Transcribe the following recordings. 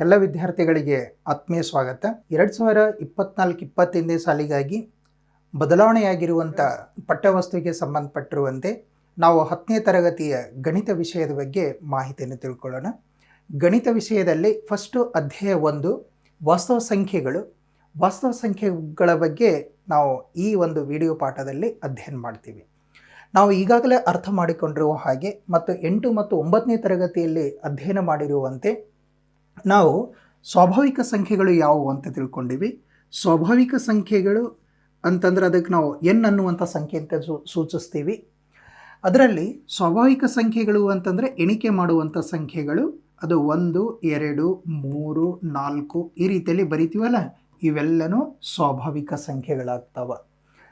ಎಲ್ಲ ವಿದ್ಯಾರ್ಥಿಗಳಿಗೆ ಆತ್ಮೀಯ ಸ್ವಾಗತ. ಎರಡು ಸಾವಿರ ಇಪ್ಪತ್ನಾಲ್ಕು ಇಪ್ಪತ್ತೈದನೇ ಸಾಲಿಗಾಗಿ ಬದಲಾವಣೆಯಾಗಿರುವಂಥ ಪಠ್ಯವಸ್ತುವಿಗೆ ಸಂಬಂಧಪಟ್ಟಿರುವಂತೆ ನಾವು ಹತ್ತನೇ ತರಗತಿಯ ಗಣಿತ ವಿಷಯದ ಬಗ್ಗೆ ಮಾಹಿತಿಯನ್ನು ತಿಳ್ಕೊಳ್ಳೋಣ. ಗಣಿತ ವಿಷಯದಲ್ಲಿ ಫಸ್ಟು ಅಧ್ಯಾಯ ಒಂದು, ವಾಸ್ತವ ಸಂಖ್ಯೆಗಳು. ವಾಸ್ತವ ಸಂಖ್ಯೆಗಳ ಬಗ್ಗೆ ನಾವು ಈ ಒಂದು ವಿಡಿಯೋ ಪಾಠದಲ್ಲಿ ಅಧ್ಯಯನ ಮಾಡ್ತೀವಿ. ನಾವು ಈಗಾಗಲೇ ಅರ್ಥ ಮಾಡಿಕೊಂಡಿರುವ ಹಾಗೆ ಮತ್ತು ಎಂಟು ಮತ್ತು ಒಂಬತ್ತನೇ ತರಗತಿಯಲ್ಲಿ ಅಧ್ಯಯನ ಮಾಡಿರುವಂತೆ ನಾವು ಸ್ವಾಭಾವಿಕ ಸಂಖ್ಯೆಗಳು ಯಾವುವು ಅಂತ ತಿಳ್ಕೊಂಡಿವಿ. ಸ್ವಾಭಾವಿಕ ಸಂಖ್ಯೆಗಳು ಅಂತಂದ್ರೆ ಅದಕ್ಕೆ ನಾವು ಎನ್ ಅನ್ನುವಂಥ ಸಂಖ್ಯೆ ಅಂತ ಸೂಚಿಸ್ತೀವಿ. ಅದರಲ್ಲಿ ಸ್ವಾಭಾವಿಕ ಸಂಖ್ಯೆಗಳು ಅಂತಂದರೆ ಎಣಿಕೆ ಮಾಡುವಂಥ ಸಂಖ್ಯೆಗಳು ಅದು ಒಂದು, ಎರಡು, ಮೂರು, ನಾಲ್ಕು ಈ ರೀತಿಯಲ್ಲಿ ಬರಿತೀವಲ್ಲ? ಇವೆಲ್ಲನೂ ಸ್ವಾಭಾವಿಕ ಸಂಖ್ಯೆಗಳಾಗ್ತಾವ.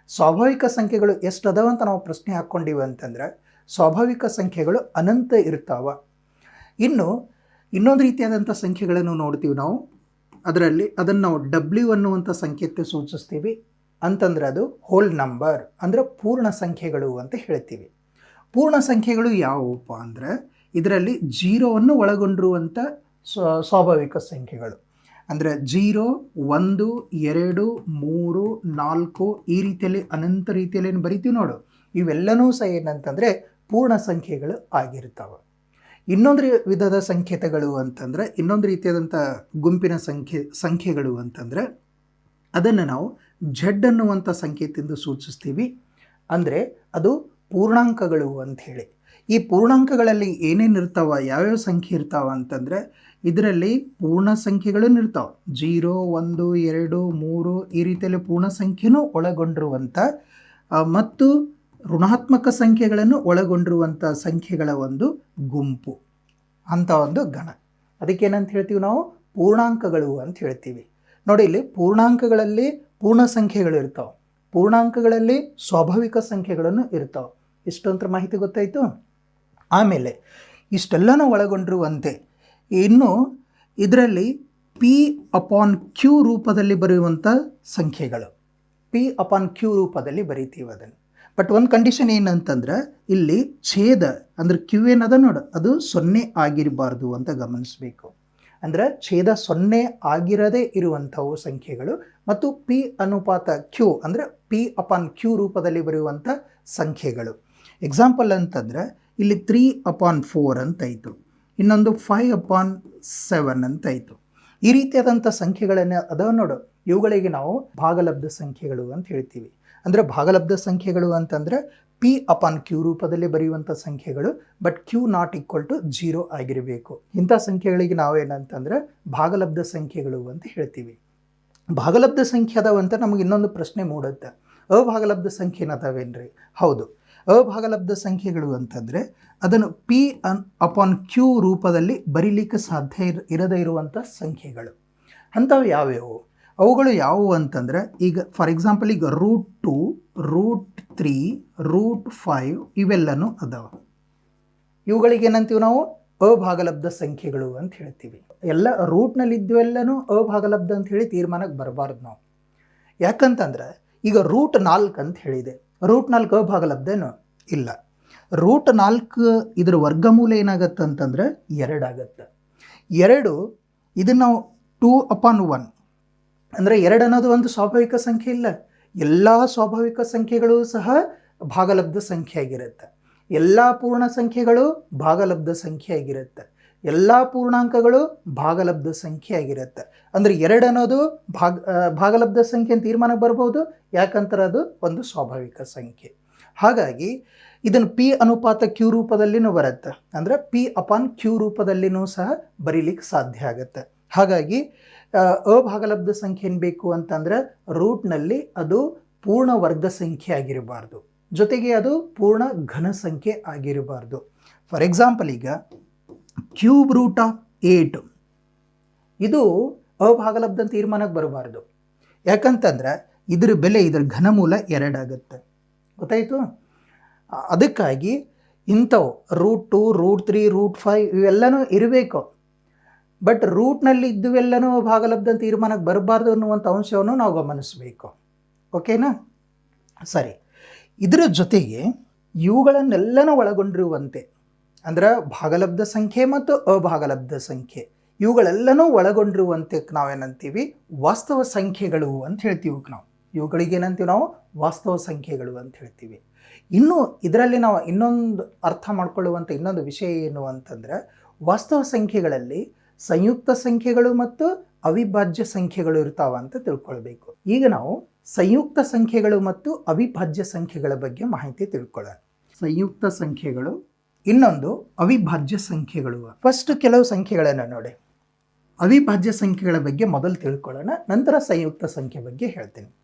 ಸ್ವಾಭಾವಿಕ ಸಂಖ್ಯೆಗಳು ಎಷ್ಟು ಅದಾವ ಅಂತ ನಾವು ಪ್ರಶ್ನೆ ಹಾಕ್ಕೊಂಡಿವಿ ಅಂತಂದರೆ ಸ್ವಾಭಾವಿಕ ಸಂಖ್ಯೆಗಳು ಅನಂತ ಇರ್ತಾವ. ಇನ್ನು ಇನ್ನೊಂದು ರೀತಿಯಾದಂಥ ಸಂಖ್ಯೆಗಳನ್ನು ನೋಡ್ತೀವಿ ನಾವು. ಅದರಲ್ಲಿ ಅದನ್ನು ನಾವು ಡಬ್ಲ್ಯೂ ಅನ್ನುವಂಥ ಸಂಖ್ಯೆ ಸೂಚಿಸ್ತೀವಿ. ಅಂತಂದ್ರೆ ಅದು ಹೋಲ್ ನಂಬರ್ ಅಂದರೆ ಪೂರ್ಣ ಸಂಖ್ಯೆಗಳು ಅಂತ ಹೇಳ್ತೀವಿ. ಪೂರ್ಣ ಸಂಖ್ಯೆಗಳು ಯಾವುವಪ್ಪ ಅಂದರೆ ಇದರಲ್ಲಿ ಜೀರೋವನ್ನು ಒಳಗೊಂಡಿರುವಂಥ ಸ್ವ, ಸ್ವಾಭಾವಿಕ ಸಂಖ್ಯೆಗಳು. ಅಂದರೆ ಜೀರೋ ಒಂದು, ಎರಡು, ಮೂರು, ನಾಲ್ಕು ಈ ರೀತಿಯಲ್ಲಿ ಅನಂತ ರೀತಿಯಲ್ಲಿ ಏನು ಬರಿತೀವಿ ನೋಡು. ಇವೆಲ್ಲನೂ ಸಹ ಏನಂತಂದರೆ ಪೂರ್ಣ ಸಂಖ್ಯೆಗಳು ಆಗಿರ್ತಾವೆ. ಇನ್ನೊಂದು ವಿಧದ ಸಂಕೇತಗಳು ಅಂತಂದರೆ, ಇನ್ನೊಂದು ರೀತಿಯಾದಂಥ ಗುಂಪಿನ ಸಂಖ್ಯೆ, ಸಂಖ್ಯೆಗಳು ಅಂತಂದರೆ, ಅದನ್ನು ನಾವು ಝಡ್ ಅನ್ನುವಂಥ ಸಂಕೇತದಿಂದ ಸೂಚಿಸ್ತೀವಿ. ಅಂದರೆ ಅದು ಪೂರ್ಣಾಂಕಗಳು ಅಂತ ಹೇಳಿ. ಈ ಪೂರ್ಣಾಂಕಗಳಲ್ಲಿ ಏನೇನು ಇರ್ತಾವ, ಯಾವ್ಯಾವ ಸಂಖ್ಯೆ ಇರ್ತಾವ ಅಂತಂದರೆ, ಇದರಲ್ಲಿ ಪೂರ್ಣ ಸಂಖ್ಯೆಗಳು ಇರ್ತಾವೆ. ಜೀರೋ, ಒಂದು, ಎರಡು, ಮೂರು ಈ ರೀತಿಯಲ್ಲಿ ಪೂರ್ಣ ಸಂಖ್ಯೆನೂ ಒಳಗೊಂಡಿರುವಂಥ ಮತ್ತು ಋಣಾತ್ಮಕ ಸಂಖ್ಯೆಗಳನ್ನು ಒಳಗೊಂಡಿರುವಂಥ ಸಂಖ್ಯೆಗಳ ಒಂದು ಗುಂಪು ಅಂತ ಒಂದು ಗಣ. ಅದಕ್ಕೇನಂತ ಹೇಳ್ತೀವಿ ನಾವು? ಪೂರ್ಣಾಂಕಗಳು ಅಂತ ಹೇಳ್ತೀವಿ. ನೋಡಿ, ಇಲ್ಲಿ ಪೂರ್ಣಾಂಕಗಳಲ್ಲಿ ಪೂರ್ಣ ಸಂಖ್ಯೆಗಳು ಇರ್ತಾವೆ. ಪೂರ್ಣಾಂಕಗಳಲ್ಲಿ ಸ್ವಾಭಾವಿಕ ಸಂಖ್ಯೆಗಳನ್ನು ಇರ್ತಾವೆ. ಇಷ್ಟೊಂತರ ಮಾಹಿತಿ ಗೊತ್ತಾಯಿತು? ಆಮೇಲೆ ಇಷ್ಟೆಲ್ಲನೂ ಒಳಗೊಂಡಿರುವಂತೆ ಇನ್ನು ಇದರಲ್ಲಿ ಪಿ ಅಪಾನ್ ಕ್ಯೂ ರೂಪದಲ್ಲಿ ಬರೆಯುವಂಥ ಸಂಖ್ಯೆಗಳು. ಪಿ ಅಪಾನ್ ಕ್ಯೂ ರೂಪದಲ್ಲಿ ಬರೀತೀವಿ ಅದನ್ನು. ಬಟ್ ಒಂದು ಕಂಡೀಷನ್ ಏನಂತಂದ್ರೆ, ಇಲ್ಲಿ ಛೇದ, ಅಂದ್ರೆ ಕ್ಯೂ ಏನದ ನೋಡು, ಅದು ಸೊನ್ನೆ ಆಗಿರಬಾರ್ದು ಅಂತ ಗಮನಿಸಬೇಕು. ಅಂದ್ರೆ ಛೇದ ಸೊನ್ನೆ ಆಗಿರದೇ ಇರುವಂಥವು ಸಂಖ್ಯೆಗಳು ಮತ್ತು ಪಿ ಅನುಪಾತ ಕ್ಯೂ ಅಂದ್ರೆ ಪಿ ಅಪಾನ್ ಕ್ಯೂ ರೂಪದಲ್ಲಿ ಬರೆಯುವಂಥ ಸಂಖ್ಯೆಗಳು. ಎಕ್ಸಾಂಪಲ್ ಅಂತಂದ್ರೆ, ಇಲ್ಲಿ ತ್ರೀ ಅಪಾನ್ ಫೋರ್ ಅಂತ ಇತ್ತು ಇನ್ನೊಂದು ಫೈವ್ ಅಪಾನ್ ಸೆವೆನ್ ಅಂತ ಇತ್ತು ಈ ರೀತಿಯಾದಂಥ ಸಂಖ್ಯೆಗಳನ್ನು ಅದಾವ ನೋಡು, ಇವುಗಳಿಗೆ ನಾವು ಭಾಗಲಬ್ಧ ಸಂಖ್ಯೆಗಳು ಅಂತ ಹೇಳ್ತೀವಿ. ಅಂದರೆ ಭಾಗಲಬ್ಧ ಸಂಖ್ಯೆಗಳು ಅಂತಂದರೆ ಪಿ ಅಪಾನ್ ಕ್ಯೂ ರೂಪದಲ್ಲಿ ಬರೆಯುವಂಥ ಸಂಖ್ಯೆಗಳು but Q not equal to zero ಆಗಿರಬೇಕು. ಇಂಥ ಸಂಖ್ಯೆಗಳಿಗೆ ನಾವೇನಂತಂದರೆ ಭಾಗಲಬ್ಧ ಸಂಖ್ಯೆಗಳು ಅಂತ ಹೇಳ್ತೀವಿ. ಭಾಗಲಬ್ಧ ಸಂಖ್ಯೆ ಅದಾವಂತ ನಮಗೆ ಇನ್ನೊಂದು ಪ್ರಶ್ನೆ ಮೂಡುತ್ತೆ. ಅಭಾಗಲಬ್ಧ ಸಂಖ್ಯೆನ ಅದಾವೇನ್ರಿ? ಹೌದು. ಅಭಾಗಲಬ್ಧ ಸಂಖ್ಯೆಗಳು ಅಂತಂದರೆ ಅದನ್ನು ಪಿ ಅನ್ ಅಪಾನ್ ಕ್ಯೂ ರೂಪದಲ್ಲಿ ಬರೀಲಿಕ್ಕೆ ಸಾಧ್ಯ ಇರ, ಇರದೇ ಇರುವಂಥ ಸಂಖ್ಯೆಗಳು. ಅಂಥವು ಯಾವ್ಯಾವು? ಅವುಗಳು ಯಾವುವು ಅಂತಂದರೆ, ಈಗ ಫಾರ್ ಎಕ್ಸಾಂಪಲ್ ಈಗ root two root three root five ಇವೆಲ್ಲನೂ ಅದಾವ. ಇವುಗಳಿಗೆ ಏನಂತೀವಿ ನಾವು? ಅಭಾಗಲಬ್ಧ ಸಂಖ್ಯೆಗಳು ಅಂತ ಹೇಳ್ತೀವಿ. ಎಲ್ಲ ರೂಟ್ನಲ್ಲಿ ಇದ್ವೆಲ್ಲನೂ ಅಭಾಗಲಬ್ಧ ಅಂತ ಹೇಳಿ ತೀರ್ಮಾನಕ್ಕೆ ಬರಬಾರ್ದು ನಾವು. ಯಾಕಂತಂದ್ರೆ, ಈಗ ರೂಟ್ ನಾಲ್ಕು ಅಂತ ಹೇಳಿದೆ. ರೂಟ್ ನಾಲ್ಕು ಅಭಾಗಲಬ್ಧೇನು ಇಲ್ಲ. ರೂಟ್ ನಾಲ್ಕು ಇದ್ರ ವರ್ಗಮೂಲ ಏನಾಗತ್ತೆ ಅಂತಂದ್ರೆ ಎರಡಾಗತ್ತೆ. ಎರಡು, ಇದನ್ನು ನಾವು ಟೂ ಅಪಾನ್ ಒನ್ ಅಂದರೆ ಎರಡು ಅನ್ನೋದು ಒಂದು ಸ್ವಾಭಾವಿಕ ಸಂಖ್ಯೆ ಇಲ್ಲ. ಎಲ್ಲ ಸ್ವಾಭಾವಿಕ ಸಂಖ್ಯೆಗಳು ಸಹ ಭಾಗಲಬ್ಧ ಸಂಖ್ಯೆ ಆಗಿರುತ್ತೆ. ಎಲ್ಲ ಪೂರ್ಣ ಸಂಖ್ಯೆಗಳು ಭಾಗಲಬ್ಧ ಸಂಖ್ಯೆ ಆಗಿರುತ್ತೆ. ಎಲ್ಲ ಪೂರ್ಣಾಂಕಗಳು ಭಾಗಲಬ್ಧ ಸಂಖ್ಯೆ ಆಗಿರುತ್ತೆ. ಅಂದರೆ ಎರಡು ಅನ್ನೋದು ಭಾಗ ಭಾಗಲಬ್ಧ ಸಂಖ್ಯೆ ಅಂತ ತೀರ್ಮಾನಕ್ಕೆ ಬರ್ಬೋದು. ಯಾಕಂದ್ರೆ ಅದು ಒಂದು ಸ್ವಾಭಾವಿಕ ಸಂಖ್ಯೆ. ಹಾಗಾಗಿ ಇದನ್ನು ಪಿ ಅನುಪಾತ ಕ್ಯೂ ರೂಪದಲ್ಲಿನೂ ಬರುತ್ತೆ. ಅಂದರೆ ಪಿ ಅಪಾನ್ ಕ್ಯೂ ರೂಪದಲ್ಲಿನೂ ಸಹ ಬರೀಲಿಕ್ಕೆ ಸಾಧ್ಯ ಆಗುತ್ತೆ. ಹಾಗಾಗಿ ಅಭಾಗಲಬ್ಧ ಸಂಖ್ಯೆ ಏನು ಬೇಕು ಅಂತಂದ್ರೆ ರೂಟ್ನಲ್ಲಿ ಅದು ಪೂರ್ಣ ವರ್ಗ ಸಂಖ್ಯೆ ಆಗಿರಬಾರ್ದು. ಜೊತೆಗೆ ಅದು ಪೂರ್ಣ ಘನ ಸಂಖ್ಯೆ ಆಗಿರಬಾರ್ದು. ಫಾರ್ ಎಕ್ಸಾಂಪಲ್ ಈಗ ಕ್ಯೂಬ್ ರೂಟ್ ಆಫ್ ಏಟ್ ಇದು ಅಭಾಗಲಬ್ಧ ತೀರ್ಮಾನಕ್ಕೆ ಬರಬಾರ್ದು. ಯಾಕಂತಂದ್ರೆ ಇದ್ರ ಬೆಲೆ, ಇದ್ರ ಘನಮೂಲ ಎರಡಾಗುತ್ತೆ. ಗೊತ್ತಾಯಿತು? ಅದಕ್ಕಾಗಿ ಇಂಥವು root two root three root five ಇವೆಲ್ಲನೂ ಇರಬೇಕು. ಬಟ್ ರೂಟ್ನಲ್ಲಿ ಇದ್ದುವೆಲ್ಲನೂ ಭಾಗಲಬ್ಧ ತೀರ್ಮಾನಕ್ಕೆ ಬರಬಾರ್ದು ಅನ್ನುವಂಥ ಅಂಶವನ್ನು ನಾವು ಗಮನಿಸಬೇಕು. ಓಕೆನಾ ಸರಿ. ಇದರ ಜೊತೆಗೆ ಇವುಗಳನ್ನೆಲ್ಲನೂ ಒಳಗೊಂಡಿರುವಂತೆ, ಅಂದ್ರೆ ಭಾಗಲಬ್ಧ ಸಂಖ್ಯೆ ಮತ್ತು ಅಭಾಗಲಬ್ಧ ಸಂಖ್ಯೆ, ಇವುಗಳೆಲ್ಲನೂ ಒಳಗೊಂಡಿರುವಂತೆ ನಾವೇನಂತೀವಿ ವಾಸ್ತವ ಸಂಖ್ಯೆಗಳು ಅಂತ ಹೇಳ್ತೀವಿ ನಾವು. ಇವುಗಳಿಗೆ ಏನಂತೀವಿ ನಾವು? ವಾಸ್ತವ ಸಂಖ್ಯೆಗಳು ಅಂತ ಹೇಳ್ತೀವಿ. ಇನ್ನು ಇದರಲ್ಲಿ ನಾವು ಇನ್ನೊಂದು ಅರ್ಥ ಮಾಡ್ಕೊಳ್ಳುವಂಥ ಇನ್ನೊಂದು ವಿಷಯ ಏನು ಅಂತಂದ್ರೆ, ವಾಸ್ತವ ಸಂಖ್ಯೆಗಳಲ್ಲಿ ಸಂಯುಕ್ತ ಸಂಖ್ಯೆಗಳು ಮತ್ತು ಅವಿಭಾಜ್ಯ ಸಂಖ್ಯೆಗಳು ಇರ್ತಾವ ಅಂತ ತಿಳ್ಕೊಳ್ಬೇಕು. ಈಗ ನಾವು ಸಂಯುಕ್ತ ಸಂಖ್ಯೆಗಳು ಮತ್ತು ಅವಿಭಾಜ್ಯ ಸಂಖ್ಯೆಗಳ ಬಗ್ಗೆ ಮಾಹಿತಿ ತಿಳ್ಕೊಳ್ಳೋಣ. ಸಂಯುಕ್ತ ಸಂಖ್ಯೆಗಳು, ಇನ್ನೊಂದು ಅವಿಭಾಜ್ಯ ಸಂಖ್ಯೆಗಳು. ಫಸ್ಟ್ ಕೆಲವು ಸಂಖ್ಯೆಗಳನ್ನು ನೋಡಿ. ಅವಿಭಾಜ್ಯ ಸಂಖ್ಯೆಗಳ ಬಗ್ಗೆ ಮೊದಲು ತಿಳ್ಕೊಳ್ಳೋಣ, ನಂತರ ಸಂಯುಕ್ತ ಸಂಖ್ಯೆ ಬಗ್ಗೆ ಹೇಳ್ತೀನಿ.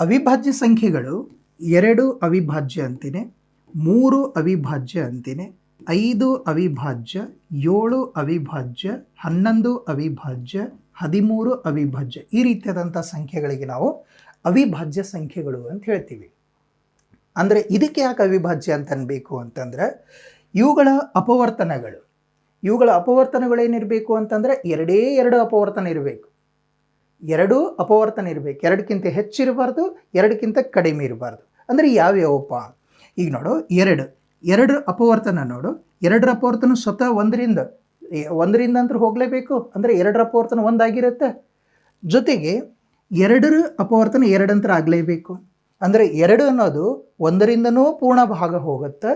ಅವಿಭಾಜ್ಯ ಸಂಖ್ಯೆಗಳು ಎರಡು ಅವಿಭಾಜ್ಯ ಅಂತೀನಿ ಮೂರು ಅವಿಭಾಜ್ಯ ಅಂತೀನಿ ಐದು ಅವಿಭಾಜ್ಯ, ಏಳು ಅವಿಭಾಜ್ಯ, ಹನ್ನೊಂದು ಅವಿಭಾಜ್ಯ, ಹದಿಮೂರು ಅವಿಭಾಜ್ಯ ಈ ರೀತಿಯಾದಂಥ ಸಂಖ್ಯೆಗಳಿಗೆ ನಾವು ಅವಿಭಾಜ್ಯ ಸಂಖ್ಯೆಗಳು ಅಂತ ಹೇಳ್ತೀವಿ. ಅಂದರೆ ಇದಕ್ಕೆ ಯಾಕೆ ಅವಿಭಾಜ್ಯ ಅಂತ ಅನ್ಬೇಕು ಅಂತಂದ್ರೆ ಇವುಗಳ ಅಪವರ್ತನಗಳು. ಇವುಗಳ ಅಪವರ್ತನಗಳೇನಿರಬೇಕು ಅಂತಂದರೆ ಎರಡೇ ಎರಡು ಅಪವರ್ತನ ಇರಬೇಕು. ಎರಡು ಅಪವರ್ತನ ಇರಬೇಕು. ಎರಡಕ್ಕಿಂತ ಹೆಚ್ಚಿರಬಾರ್ದು, ಎರಡಕ್ಕಿಂತ ಕಡಿಮೆ ಇರಬಾರ್ದು. ಅಂದರೆ ಯಾವ್ಯಾವಪ್ಪ? ಈಗ ನೋಡು, ಎರಡು. ಎರಡರ ಅಪವರ್ತನ ನೋಡು. ಎರಡರ ಅಪವರ್ತನ ಸ್ವತಃ ಒಂದರಿಂದ ಒಂದರಿಂದ ಅಂದ್ರೆ ಹೋಗಲೇಬೇಕು. ಅಂದರೆ ಎರಡರ ಅಪವರ್ತನ ಒಂದಾಗಿರುತ್ತೆ ಜೊತೆಗೆ ಎರಡರ ಅಪವರ್ತನ ಎರಡಂತರ ಆಗಲೇಬೇಕು. ಅಂದರೆ ಎರಡು ಅನ್ನೋದು ಒಂದರಿಂದನೂ ಪೂರ್ಣ ಭಾಗ ಹೋಗುತ್ತೆ,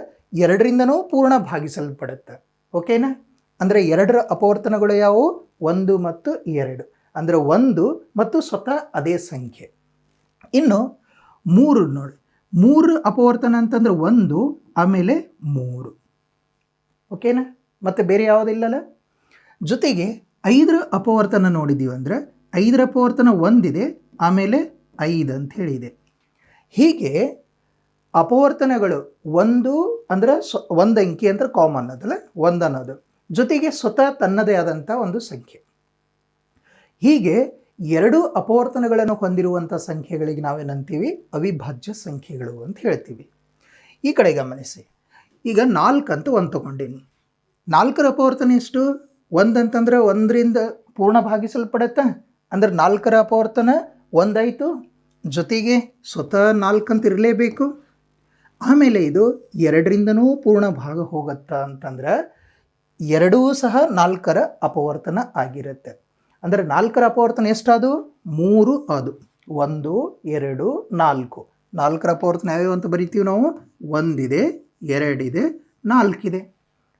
ಎರಡರಿಂದನೂ ಪೂರ್ಣ ಭಾಗಿಸಲ್ಪಡುತ್ತೆ. ಓಕೆನಾ? ಅಂದರೆ ಎರಡರ ಅಪವರ್ತನಗಳು ಯಾವುವು? ಒಂದು ಮತ್ತು ಎರಡು. ಅಂದರೆ ಒಂದು ಮತ್ತು ಸ್ವತಃ ಅದೇ ಸಂಖ್ಯೆ. ಇನ್ನು ಮೂರು ನೋಡಿ. ಮೂರು ಅಪವರ್ತನ ಅಂತಂದ್ರೆ ಒಂದು, ಆಮೇಲೆ ಮೂರು. ಓಕೆನಾ? ಮತ್ತೆ ಬೇರೆ ಯಾವುದಿಲ್ಲಲ್ಲ? ಜೊತೆಗೆ ಐದರ ಅಪವರ್ತನ ನೋಡಿದ್ದೀವಿ ಅಂದರೆ ಐದರ ಅಪವರ್ತನ ಒಂದಿದೆ, ಆಮೇಲೆ ಐದು ಅಂತ ಹೇಳಿದೆ. ಹೀಗೆ ಅಪವರ್ತನಗಳು ಒಂದು ಅಂದ್ರೆ ಸ್ವ ಒಂದು ಅಂಕಿ ಅಂದರೆ ಕಾಮನ್ ಅದಲ್ಲ? ಒಂದು ಅನ್ನೋದು. ಜೊತೆಗೆ ಸ್ವತಃ ತನ್ನದೇ ಆದಂಥ ಒಂದು ಸಂಖ್ಯೆ. ಹೀಗೆ ಎರಡು ಅಪವರ್ತನಗಳನ್ನು ಹೊಂದಿರುವಂಥ ಸಂಖ್ಯೆಗಳಿಗೆ ನಾವೇನಂತೀವಿ ಅವಿಭಾಜ್ಯ ಸಂಖ್ಯೆಗಳು ಅಂತ ಹೇಳ್ತೀವಿ. ಈ ಕಡೆ ಗಮನಿಸಿ. ಈಗ ನಾಲ್ಕು ಅಂತ ಒಂದು ತಗೊಂಡೀನಿ. ನಾಲ್ಕರ ಅಪವರ್ತನ ಎಷ್ಟು? ಒಂದು ಅಂತಂದ್ರೆ ಒಂದರಿಂದ ಪೂರ್ಣ ಭಾಗಿಸಲ್ಪಡತ್ತೆ ಅಂದ್ರೆ ನಾಲ್ಕರ ಅಪವರ್ತನ ಒಂದಾಯಿತು. ಜೊತೆಗೆ ಸ್ವತಃ ನಾಲ್ಕು ಅಂತ ಇರಲೇಬೇಕು. ಆಮೇಲೆ ಇದು ಎರಡರಿಂದನೂ ಪೂರ್ಣ ಭಾಗ ಹೋಗುತ್ತಾ ಅಂತಂದ್ರೆ ಎರಡೂ ಸಹ ನಾಲ್ಕರ ಅಪವರ್ತನ ಆಗಿರುತ್ತೆ. ಅಂದರೆ ನಾಲ್ಕರ ಅಪವರ್ತನ ಎಷ್ಟಾದು? ಮೂರು ಅದು. ಒಂದು, ಎರಡು, ನಾಲ್ಕು. ನಾಲ್ಕರ ಅಪವರ್ತನ ಯಾವ್ಯಾವ ಅಂತ ಬರಿತೀವಿ ನಾವು? ಒಂದಿದೆ, ಎರಡಿದೆ, ನಾಲ್ಕಿದೆ.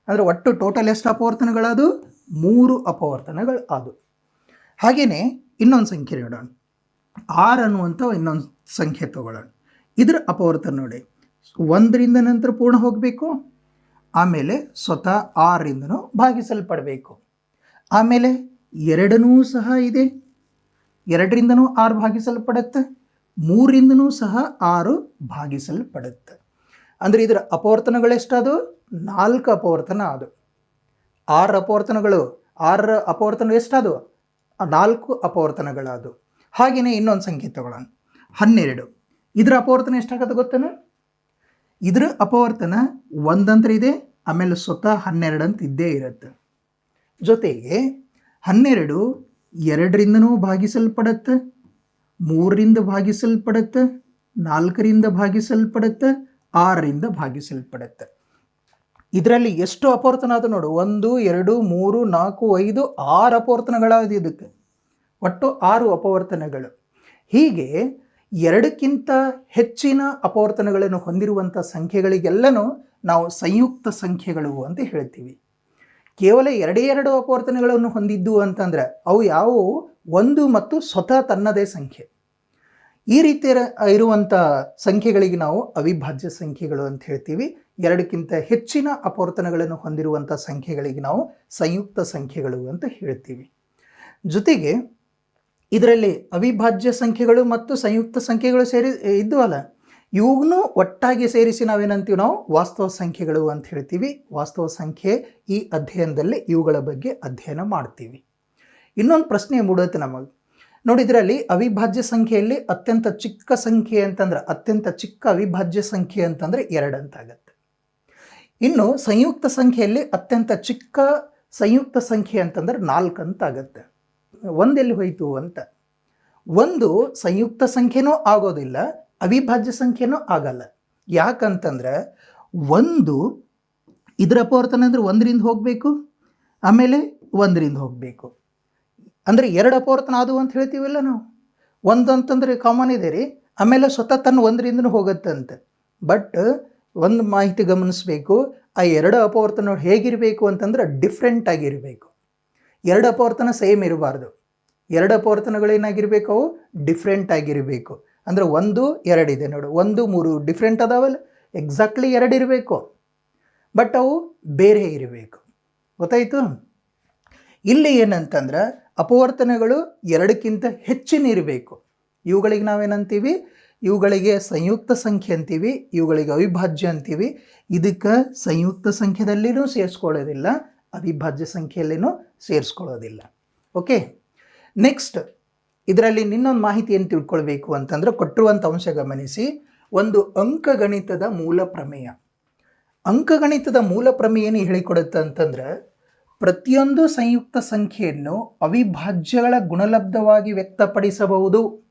ಅಂದರೆ ಒಟ್ಟು ಟೋಟಲ್ ಎಷ್ಟು ಅಪವರ್ತನಗಳದು? ಮೂರು ಅಪವರ್ತನಗಳು ಅದು ಹಾಗೆಯೇ ಇನ್ನೊಂದು ಸಂಖ್ಯೆ ನೋಡೋಣ. ಆರು ಅನ್ನುವಂಥ ಇನ್ನೊಂದು ಸಂಖ್ಯೆ ತಗೊಳ್ಳೋಣ. ಇದರ ಅಪವರ್ತನ ನೋಡಿ. ಒಂದರಿಂದ ನಂತರ ಪೂರ್ಣ ಹೋಗಬೇಕು. ಆಮೇಲೆ ಸ್ವತಃ ಆರರಿಂದನೂ ಭಾಗಿಸಲ್ಪಡಬೇಕು. ಆಮೇಲೆ ಎರಡನೂ ಸಹ ಇದೆ. ಎರಡರಿಂದನೂ ಆರು ಭಾಗಿಸಲ್ಪಡುತ್ತೆ. ಮೂರಿಂದನೂ ಸಹ ಆರು ಭಾಗಿಸಲ್ಪಡುತ್ತೆ. ಅಂದರೆ ಇದರ ಅಪವರ್ತನಗಳೆಷ್ಟದು ನಾಲ್ಕು ಅಪವರ್ತನ ಅದು ಆರು ಅಪವರ್ತನಗಳು ಆರ ಅಪವರ್ತನ ಎಷ್ಟಾದವು? ನಾಲ್ಕು ಅಪವರ್ತನಗಳದು ಹಾಗೆಯೇ ಇನ್ನೊಂದು ಸಂಖ್ಯೆ ತಗೊಳ್ಳೋಣ. ಹನ್ನೆರಡು. ಇದರ ಅಪವರ್ತನ ಎಷ್ಟಾಗತ್ತೆ ಗೊತ್ತೇನು? ಇದರ ಅಪವರ್ತನ ಒಂದಂತ್ರ ಇದೆ, ಆಮೇಲೆ ಸ್ವತಃ ಹನ್ನೆರಡು ಅಂತ ಇದ್ದೇ ಇರುತ್ತೆ. ಜೊತೆಗೆ ಹನ್ನೆರಡು ಎರಡರಿಂದನೂ ಭಾಗಿಸಲ್ಪಡತ್ತೆ, ಮೂರರಿಂದ ಭಾಗಿಸಲ್ಪಡತ್ತೆ, ನಾಲ್ಕರಿಂದ ಭಾಗಿಸಲ್ಪಡತ್ತೆ, ಆರರಿಂದ ಭಾಗಿಸಲ್ಪಡತ್ತೆ. ಇದರಲ್ಲಿ ಎಷ್ಟು ಅಪವರ್ತನ ಅದು ನೋಡು, ಒಂದು, ಎರಡು, ಮೂರು, ನಾಲ್ಕು, ಐದು, ಆರು ಅಪವರ್ತನಗಳಾದ ಇದಕ್ಕೆ. ಒಟ್ಟು ಆರು ಅಪವರ್ತನಗಳು. ಹೀಗೆ ಎರಡಕ್ಕಿಂತ ಹೆಚ್ಚಿನ ಅಪವರ್ತನಗಳನ್ನು ಹೊಂದಿರುವಂಥ ಸಂಖ್ಯೆಗಳಿಗೆಲ್ಲನೂ ನಾವು ಸಂಯುಕ್ತ ಸಂಖ್ಯೆಗಳು ಅಂತ ಹೇಳ್ತೀವಿ. ಕೇವಲ ಎರಡೇ ಎರಡು ಅಪವರ್ತನಗಳನ್ನು ಹೊಂದಿದ್ದು ಅಂತಂದ್ರೆ ಅವು ಯಾವುವು? ಒಂದು ಮತ್ತು ಸ್ವತಃ ತನ್ನದೇ ಸಂಖ್ಯೆ. ಈ ರೀತಿ ಇರುವಂಥ ಸಂಖ್ಯೆಗಳಿಗೆ ನಾವು ಅವಿಭಾಜ್ಯ ಸಂಖ್ಯೆಗಳು ಅಂತ ಹೇಳ್ತೀವಿ. ಎರಡಕ್ಕಿಂತ ಹೆಚ್ಚಿನ ಅಪವರ್ತನಗಳನ್ನು ಹೊಂದಿರುವಂಥ ಸಂಖ್ಯೆಗಳಿಗೆ ನಾವು ಸಂಯುಕ್ತ ಸಂಖ್ಯೆಗಳು ಅಂತ ಹೇಳ್ತೀವಿ. ಜೊತೆಗೆ ಇದರಲ್ಲಿ ಅವಿಭಾಜ್ಯ ಸಂಖ್ಯೆಗಳು ಮತ್ತು ಸಂಯುಕ್ತ ಸಂಖ್ಯೆಗಳು ಸೇರಿ ಇದ್ವಲ್ಲ ಇವುಗೂ ಒಟ್ಟಾಗಿ ಸೇರಿಸಿ ನಾವೇನಂತೀವಿ ನಾವು? ವಾಸ್ತವ ಸಂಖ್ಯೆಗಳು ಅಂತ ಹೇಳ್ತೀವಿ. ವಾಸ್ತವ ಸಂಖ್ಯೆ ಈ ಅಧ್ಯಯನದಲ್ಲಿ ಇವುಗಳ ಬಗ್ಗೆ ಅಧ್ಯಯನ ಮಾಡ್ತೀವಿ. ಇನ್ನೊಂದು ಪ್ರಶ್ನೆ ಮೂಡುತ್ತೆ ನಮಗೆ. ನೋಡಿದ್ರಲ್ಲಿ ಅವಿಭಾಜ್ಯ ಸಂಖ್ಯೆಯಲ್ಲಿ ಅತ್ಯಂತ ಚಿಕ್ಕ ಸಂಖ್ಯೆ ಅಂತಂದ್ರೆ, ಅತ್ಯಂತ ಚಿಕ್ಕ ಅವಿಭಾಜ್ಯ ಸಂಖ್ಯೆ ಅಂತಂದ್ರೆ ಎರಡು ಅಂತಾಗತ್ತೆ. ಇನ್ನು ಸಂಯುಕ್ತ ಸಂಖ್ಯೆಯಲ್ಲಿ ಅತ್ಯಂತ ಚಿಕ್ಕ ಸಂಯುಕ್ತ ಸಂಖ್ಯೆ ಅಂತಂದ್ರೆ ನಾಲ್ಕು ಅಂತ ಆಗತ್ತೆ ಒಂದೆಲ್ಲಿ ಹೋಯಿತು ಅಂತ. ಒಂದು ಸಂಯುಕ್ತ ಸಂಖ್ಯೆನೂ ಆಗೋದಿಲ್ಲ ಅವಿಭಾಜ್ಯ ಸಂಖ್ಯೆನೂ ಆಗಲ್ಲ. ಯಾಕಂತಂದ್ರೆ ಒಂದು ಇದರ ಅಪವರ್ತನ ಅಂದ್ರೆ ಒಂದರಿಂದ ಹೋಗಬೇಕು, ಆಮೇಲೆ ಒಂದರಿಂದ ಹೋಗಬೇಕು. ಅಂದರೆ ಎರಡು ಅಪವರ್ತನ ಆದವು ಅಂತ ಹೇಳ್ತೀವಲ್ಲ ನಾವು. ಒಂದು ಅಂತಂದ್ರೆ ಕಾಮನ್ ಇದೆ ರೀ, ಆಮೇಲೆ ಸ್ವತಃ ತನ್ನ ಒಂದರಿಂದನೂ ಹೋಗುತ್ತಂತೆ. ಬಟ್ ಒಂದು ಮಾಹಿತಿ ಗಮನಿಸಬೇಕು, ಆ ಎರಡು ಅಪವರ್ತನ ಹೇಗಿರಬೇಕು ಅಂತಂದ್ರೆ ಡಿಫ್ರೆಂಟ್ ಆಗಿರಬೇಕು. ಎರಡು ಅಪವರ್ತನ ಸೇಮ್ ಇರಬಾರ್ದು. ಎರಡು ಅಪವರ್ತನಗಳೇನಾಗಿರಬೇಕು ಅವು ಡಿಫ್ರೆಂಟ್ ಆಗಿರಬೇಕು. ಅಂದರೆ ಒಂದು ಎರಡಿದೆ ನೋಡು, ಒಂದು, ಮೂರು ಡಿಫ್ರೆಂಟ್ ಅದಾವಲ್ಲ? ಎಕ್ಸಾಕ್ಟ್ಲಿ ಎರಡು ಇರಬೇಕು. ಬಟ್ ಅವು ಬೇರೆ ಇರಬೇಕು. ಗೊತ್ತಾಯಿತು? ಇಲ್ಲಿ ಏನಂತಂದ್ರೆ, ಅಪವರ್ತನಗಳು ಎರಡಕ್ಕಿಂತ ಹೆಚ್ಚಿನ ಇರಬೇಕು. ಇವುಗಳಿಗೆ ನಾವೇನಂತೀವಿ? ಇವುಗಳಿಗೆ ಸಂಯುಕ್ತ ಸಂಖ್ಯೆ ಅಂತೀವಿ. ಇವುಗಳಿಗೆ ಅವಿಭಾಜ್ಯ ಅಂತೀವಿ. ಇದಕ್ಕೆ ಸಂಯುಕ್ತ ಸಂಖ್ಯೆದಲ್ಲಿನೂ ಸೇರಿಸ್ಕೊಳ್ಳೋದಿಲ್ಲ. ಅವಿಭಾಜ್ಯ ಸಂಖ್ಯೆಯಲ್ಲಿನೂ ಸೇರಿಸ್ಕೊಳ್ಳೋದಿಲ್ಲ. ಓಕೆ ನೆಕ್ಸ್ಟ್ ಇದರಲ್ಲಿ ಇನ್ನೊಂದು ಮಾಹಿತಿ ಏನು ತಿಳ್ಕೊಳ್ಬೇಕು ಅಂತಂದ್ರೆ ಕೊಟ್ಟಿರುವಂಥ ಅಂಶ ಗಮನಿಸಿ, ಒಂದು ಅಂಕಗಣಿತದ ಮೂಲ ಪ್ರಮೇಯ. ಅಂಕಗಣಿತದ ಮೂಲ ಪ್ರಮೇಯ ಏನು ಹೇಳಿಕೊಡುತ್ತೆ ಅಂತಂದ್ರೆ, ಪ್ರತಿಯೊಂದು ಸಂಯುಕ್ತ ಸಂಖ್ಯೆಯನ್ನು ಅವಿಭಾಜ್ಯಗಳ ಗುಣಲಬ್ಧವಾಗಿ ವ್ಯಕ್ತಪಡಿಸಬಹುದು.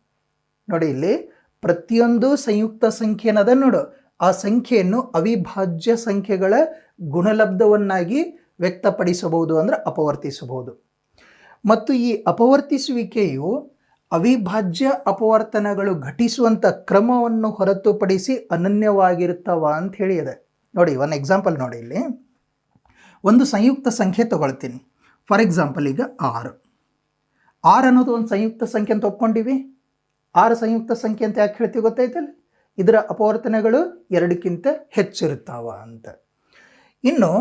ನೋಡಿ ಇಲ್ಲಿ, ಪ್ರತಿಯೊಂದು ಸಂಯುಕ್ತ ಸಂಖ್ಯೆನದ ನೋಡು. ಆ ಸಂಖ್ಯೆಯನ್ನು ಅವಿಭಾಜ್ಯ ಸಂಖ್ಯೆಗಳ ಗುಣಲಬ್ಧವನ್ನಾಗಿ ವ್ಯಕ್ತಪಡಿಸಬಹುದು ಅಂದ್ರೆ ಅಪವರ್ತಿಸಬಹುದು. ಮತ್ತು ಈ ಅಪವರ್ತಿಸುವಿಕೆಯು ಅವಿಭಾಜ್ಯ ಅಪವರ್ತನಗಳು ಘಟಿಸುವಂಥ ಕ್ರಮವನ್ನು ಹೊರತುಪಡಿಸಿ ಅನನ್ಯವಾಗಿರುತ್ತವ ಅಂತ ಹೇಳಿದೆ ನೋಡಿ ಒಂದು ಎಕ್ಸಾಂಪಲ್ ನೋಡಿ ಇಲ್ಲಿ. ಒಂದು ಸಂಯುಕ್ತ ಸಂಖ್ಯೆ ತಗೊಳ್ತೀನಿ. ಫಾರ್ ಎಕ್ಸಾಂಪಲ್ ಈಗ ಆರು ಆರು ಅನ್ನೋದು ಒಂದು ಸಂಯುಕ್ತ ಸಂಖ್ಯೆ ಅಂತ ಒಪ್ಕೊಂಡಿವಿ. ಆರು ಸಂಯುಕ್ತ ಸಂಖ್ಯೆ ಅಂತ ಯಾಕೆ ಹೇಳ್ತೀವಿ ಗೊತ್ತಾಯ್ತಲ್ಲ? ಇದರ ಅಪವರ್ತನಗಳು ಎರಡಕ್ಕಿಂತ ಹೆಚ್ಚಿರುತ್ತಾವ ಅಂತ. ಇನ್ನು,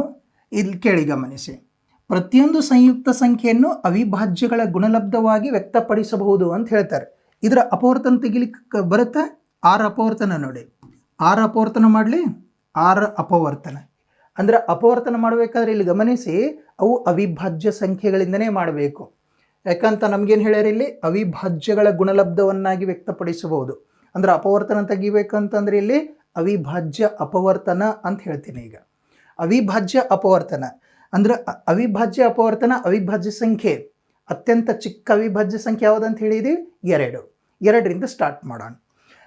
ಇಲ್ಲಿ ಕೇಳಿ ಗಮನಿಸಿ. ಪ್ರತಿಯೊಂದು ಸಂಯುಕ್ತ ಸಂಖ್ಯೆಯನ್ನು ಅವಿಭಾಜ್ಯಗಳ ಗುಣಲಬ್ಧವಾಗಿ ವ್ಯಕ್ತಪಡಿಸಬಹುದು ಅಂತ ಹೇಳ್ತಾರೆ. ಇದರ ಅಪವರ್ತನ ತೆಗಿಲಿಕ್ಕೆ ಬರುತ್ತೆ? ಆರು ಅಪವರ್ತನ ನೋಡಿ. ಆರು ಅಪವರ್ತನ ಮಾಡಲಿ? ಆರು ಅಪವರ್ತನ. ಅಂದ್ರೆ ಅಪವರ್ತನ ಮಾಡಬೇಕಾದ್ರೆ ಇಲ್ಲಿ ಗಮನಿಸಿ, ಅವು ಅವಿಭಾಜ್ಯ ಸಂಖ್ಯೆಗಳಿಂದನೇ ಮಾಡಬೇಕು. ಯಾಕಂತ ನಮಗೇನು ಹೇಳ್ಯಾರ ಇಲ್ಲಿ? ಅವಿಭಾಜ್ಯಗಳ ಗುಣಲಬ್ಧವನ್ನಾಗಿ ವ್ಯಕ್ತಪಡಿಸಬಹುದು. ಅಂದ್ರೆ ಅಪವರ್ತನ ತೆಗಿಬೇಕಂತಂದ್ರೆ ಇಲ್ಲಿ ಅವಿಭಾಜ್ಯ ಅಪವರ್ತನ ಅಂತ ಹೇಳ್ತೀನಿ ಈಗ. ಅವಿಭಾಜ್ಯ ಅಪವರ್ತನ. ಅಂದ್ರೆ ಅವಿಭಾಜ್ಯ ಅಪವರ್ತನ, ಅವಿಭಾಜ್ಯ ಸಂಖ್ಯೆ. ಅತ್ಯಂತ ಚಿಕ್ಕ ಅವಿಭಾಜ್ಯ ಸಂಖ್ಯೆ ಯಾವುದಂತ ಹೇಳಿದೀವಿ ಎರಡು. ಎರಡರಿಂದ ಸ್ಟಾರ್ಟ್ ಮಾಡೋಣ.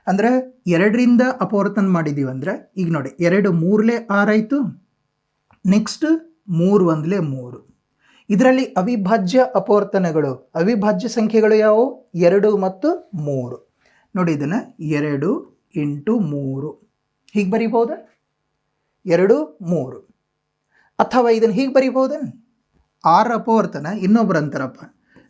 ಅಂದ್ರೆ ಎರಡರಿಂದ ಅಪವರ್ತನ ಮಾಡಿದೀವಿ ಅಂದ್ರೆ, ಈಗ ನೋಡಿ, ಎರಡು ಮೂರಲೇ ಆರಾಯಿತು ನೆಕ್ಸ್ಟ್ ಮೂರು ಒಂದಲೇ ಮೂರು. ಇದರಲ್ಲಿ ಅವಿಭಾಜ್ಯ ಅಪವರ್ತನಗಳು, ಅವಿಭಾಜ್ಯ ಸಂಖ್ಯೆಗಳು ಯಾವುವು ಎರಡು ಮತ್ತು ಮೂರು. ನೋಡಿ ಇದನ್ನು ಎರಡು ಎಂಟು ಮೂರು. ಹೀಗೆ ಬರಿಬಹುದಾ? ಎರಡು, ಮೂರು. ಅಥವಾ ಇದನ್ನು ಹೀಗೆ ಬರಿಬಹುದ ಆರು ಅಪವರ್ತನ, ಇನ್ನೊಬ್ರು ಅಂತಾರಪ್ಪ.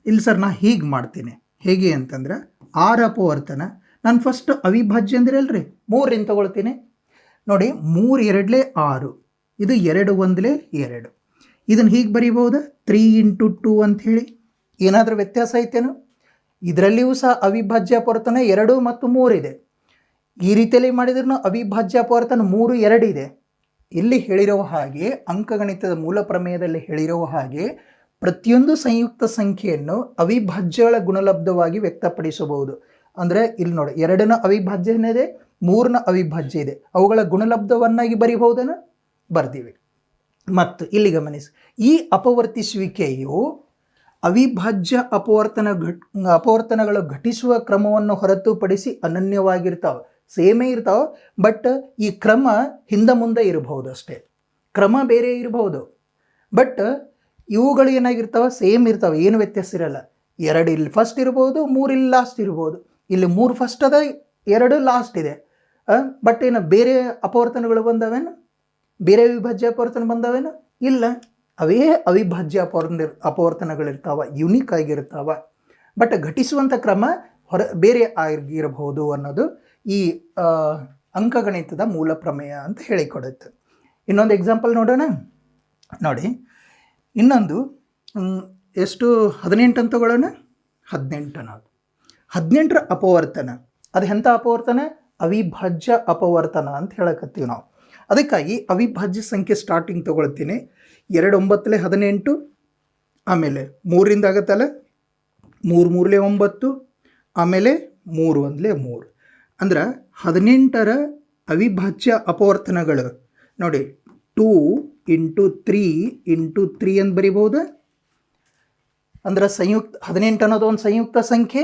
ಇಲ್ಲಿ ಸರ್, ನಾ ಹೀಗೆ ಮಾಡ್ತೀನಿ. ಹೇಗೆ ಅಂತಂದ್ರೆ, ಆರು ಅಪವರ್ತನ, ನಾನು ಫಸ್ಟ್ ಅವಿಭಾಜ್ಯ ಅಂದ್ರೆ ಅಲ್ರಿ ಮೂರಿಂದ ತಗೊಳ್ತೀನಿ. ನೋಡಿ, ಮೂರು ಎರಡಲೇ ಆರು, ಇದು ಎರಡು ಒಂದಲೇ ಎರಡು. ಇದನ್ನು ಹೀಗೆ ಬರಿಬೋದು? ತ್ರೀ ಇಂಟು ಟು ಅಂಥೇಳಿ ಏನಾದರೂ ವ್ಯತ್ಯಾಸ ಐತೇನು? ಇದರಲ್ಲಿಯೂ ಸಹ ಅವಿಭಾಜ್ಯ ಅಪವರ್ತನ ಎರಡು ಮತ್ತು ಮೂರಿದೆ. ಈ ರೀತಿಯಲ್ಲಿ ಮಾಡಿದ್ರೂ ಅವಿಭಾಜ್ಯ ಅಪವರ್ತನ ಮೂರು ಎರಡಿದೆ ಇಲ್ಲಿ ಹೇಳಿರುವ ಹಾಗೆ ಅಂಕಗಣಿತದ ಮೂಲ ಪ್ರಮೇಯದಲ್ಲಿ ಹೇಳಿರುವ ಹಾಗೆ ಪ್ರತಿಯೊಂದು ಸಂಯುಕ್ತ ಸಂಖ್ಯೆಯನ್ನು ಅವಿಭಾಜ್ಯಗಳ ಗುಣಲಬ್ಧವಾಗಿ ವ್ಯಕ್ತಪಡಿಸಬಹುದು. ಅಂದರೆ ಇಲ್ಲಿ ನೋಡಿ, ಎರಡನ ಅವಿಭಾಜ್ಯ ಇದೆ ಮೂರನ ಅವಿಭಾಜ್ಯ ಇದೆ. ಅವುಗಳ ಗುಣಲಬ್ಧವನ್ನಾಗಿ ಬರಿಬಹುದನ್ನು ಬರ್ದೀವಿ. ಮತ್ತು ಇಲ್ಲಿ ಗಮನಿಸಿ, ಈ ಅಪವರ್ತಿಸುವಿಕೆಯು ಅವಿಭಾಜ್ಯ ಅಪವರ್ತನ ಘಟ್, ಅಪವರ್ತನಗಳು ಘಟಿಸುವ ಕ್ರಮವನ್ನು ಹೊರತುಪಡಿಸಿ ಅನನ್ಯವಾಗಿರ್ತಾವೆ. ಸೇಮೇ ಇರ್ತಾವೆ ಬಟ್ ಈ ಕ್ರಮ ಹಿಂದೆ ಮುಂದೆ ಇರಬಹುದು ಅಷ್ಟೇ. ಕ್ರಮ ಬೇರೆ ಇರಬಹುದು. ಬಟ್ ಇವುಗಳು ಏನಾಗಿರ್ತಾವೆ, ಸೇಮ್ ಇರ್ತಾವೆ, ಏನು ವ್ಯತ್ಯಾಸ ಇರಲ್ಲ. ಎರಡು ಇಲ್ಲಿ ಫಸ್ಟ್ ಇರ್ಬೋದು ಮೂರು ಇಲ್ಲಿ ಲಾಸ್ಟ್ ಇರ್ಬೋದು ಇಲ್ಲಿ ಮೂರು ಫಸ್ಟ್ ಅದ, ಎರಡು ಲಾಸ್ಟ್ ಇದೆ. ಬಟ್ ಏನು, ಬೇರೆ ಅಪವರ್ತನಗಳು ಬಂದವೇನು? ಬೇರೆ ಅವಿಭಾಜ್ಯ ಅಪವರ್ತನ ಬಂದವೇನು? ಇಲ್ಲ. ಅವೇ ಅವಿಭಾಜ್ಯ ಅಪವರ್ತನ ಅಪವರ್ತನಗಳಿರ್ತಾವೆ ಯುನೀಕ್ ಆಗಿರ್ತಾವ. ಬಟ್ ಘಟಿಸುವಂಥ ಕ್ರಮ ಹೊರ, ಬೇರೆ ಆಗಿರಬಹುದು ಅನ್ನೋದು ಈ ಅಂಕಗಣಿತದ ಮೂಲ ಪ್ರಮೇಯ ಅಂತ ಹೇಳಿಕೊಡುತ್ತೆ. ಇನ್ನೊಂದು ಎಕ್ಸಾಂಪಲ್ ನೋಡೋಣ? ನೋಡಿ. ಇನ್ನೊಂದು ಎಷ್ಟು? ಹದಿನೆಂಟು ಅಂತ ತಗೊಳ್ಳೋಣ? ಹದಿನೆಂಟು ಹದಿನೆಂಟರ ಅಪವರ್ತನ. ಅದು ಎಂಥ ಅಪವರ್ತನ? ಅವಿಭಾಜ್ಯ ಅಪವರ್ತನ ಅಂತ ಹೇಳಕತ್ತೀವಿ ನಾವು. ಅದಕ್ಕಾಗಿ ಅವಿಭಾಜ್ಯ ಸಂಖ್ಯೆ ಸ್ಟಾರ್ಟಿಂಗ್ ತೊಗೊಳ್ತೀನಿ. ಎರಡು ಒಂಬತ್ತಲೆ ಹದಿನೆಂಟು, ಆಮೇಲೆ ಮೂರರಿಂದ ಆಗತ್ತಲ್ಲ? ಮೂರು ಮೂರಲೆ ಒಂಬತ್ತು, ಆಮೇಲೆ ಮೂರು ಒಂದಲೇ ಮೂರು. ಅಂದ್ರೆ ಹದಿನೆಂಟರ ಅವಿಭಾಜ್ಯ ಅಪವರ್ತನಗಳು. ನೋಡಿ two into three into three ಅಂತ ಬರಿಬೋದು ಅಂದ್ರೆ ಸಂಯುಕ್ತ, ಹದಿನೆಂಟು ಅನ್ನೋದು ಒಂದು ಸಂಯುಕ್ತ ಸಂಖ್ಯೆ,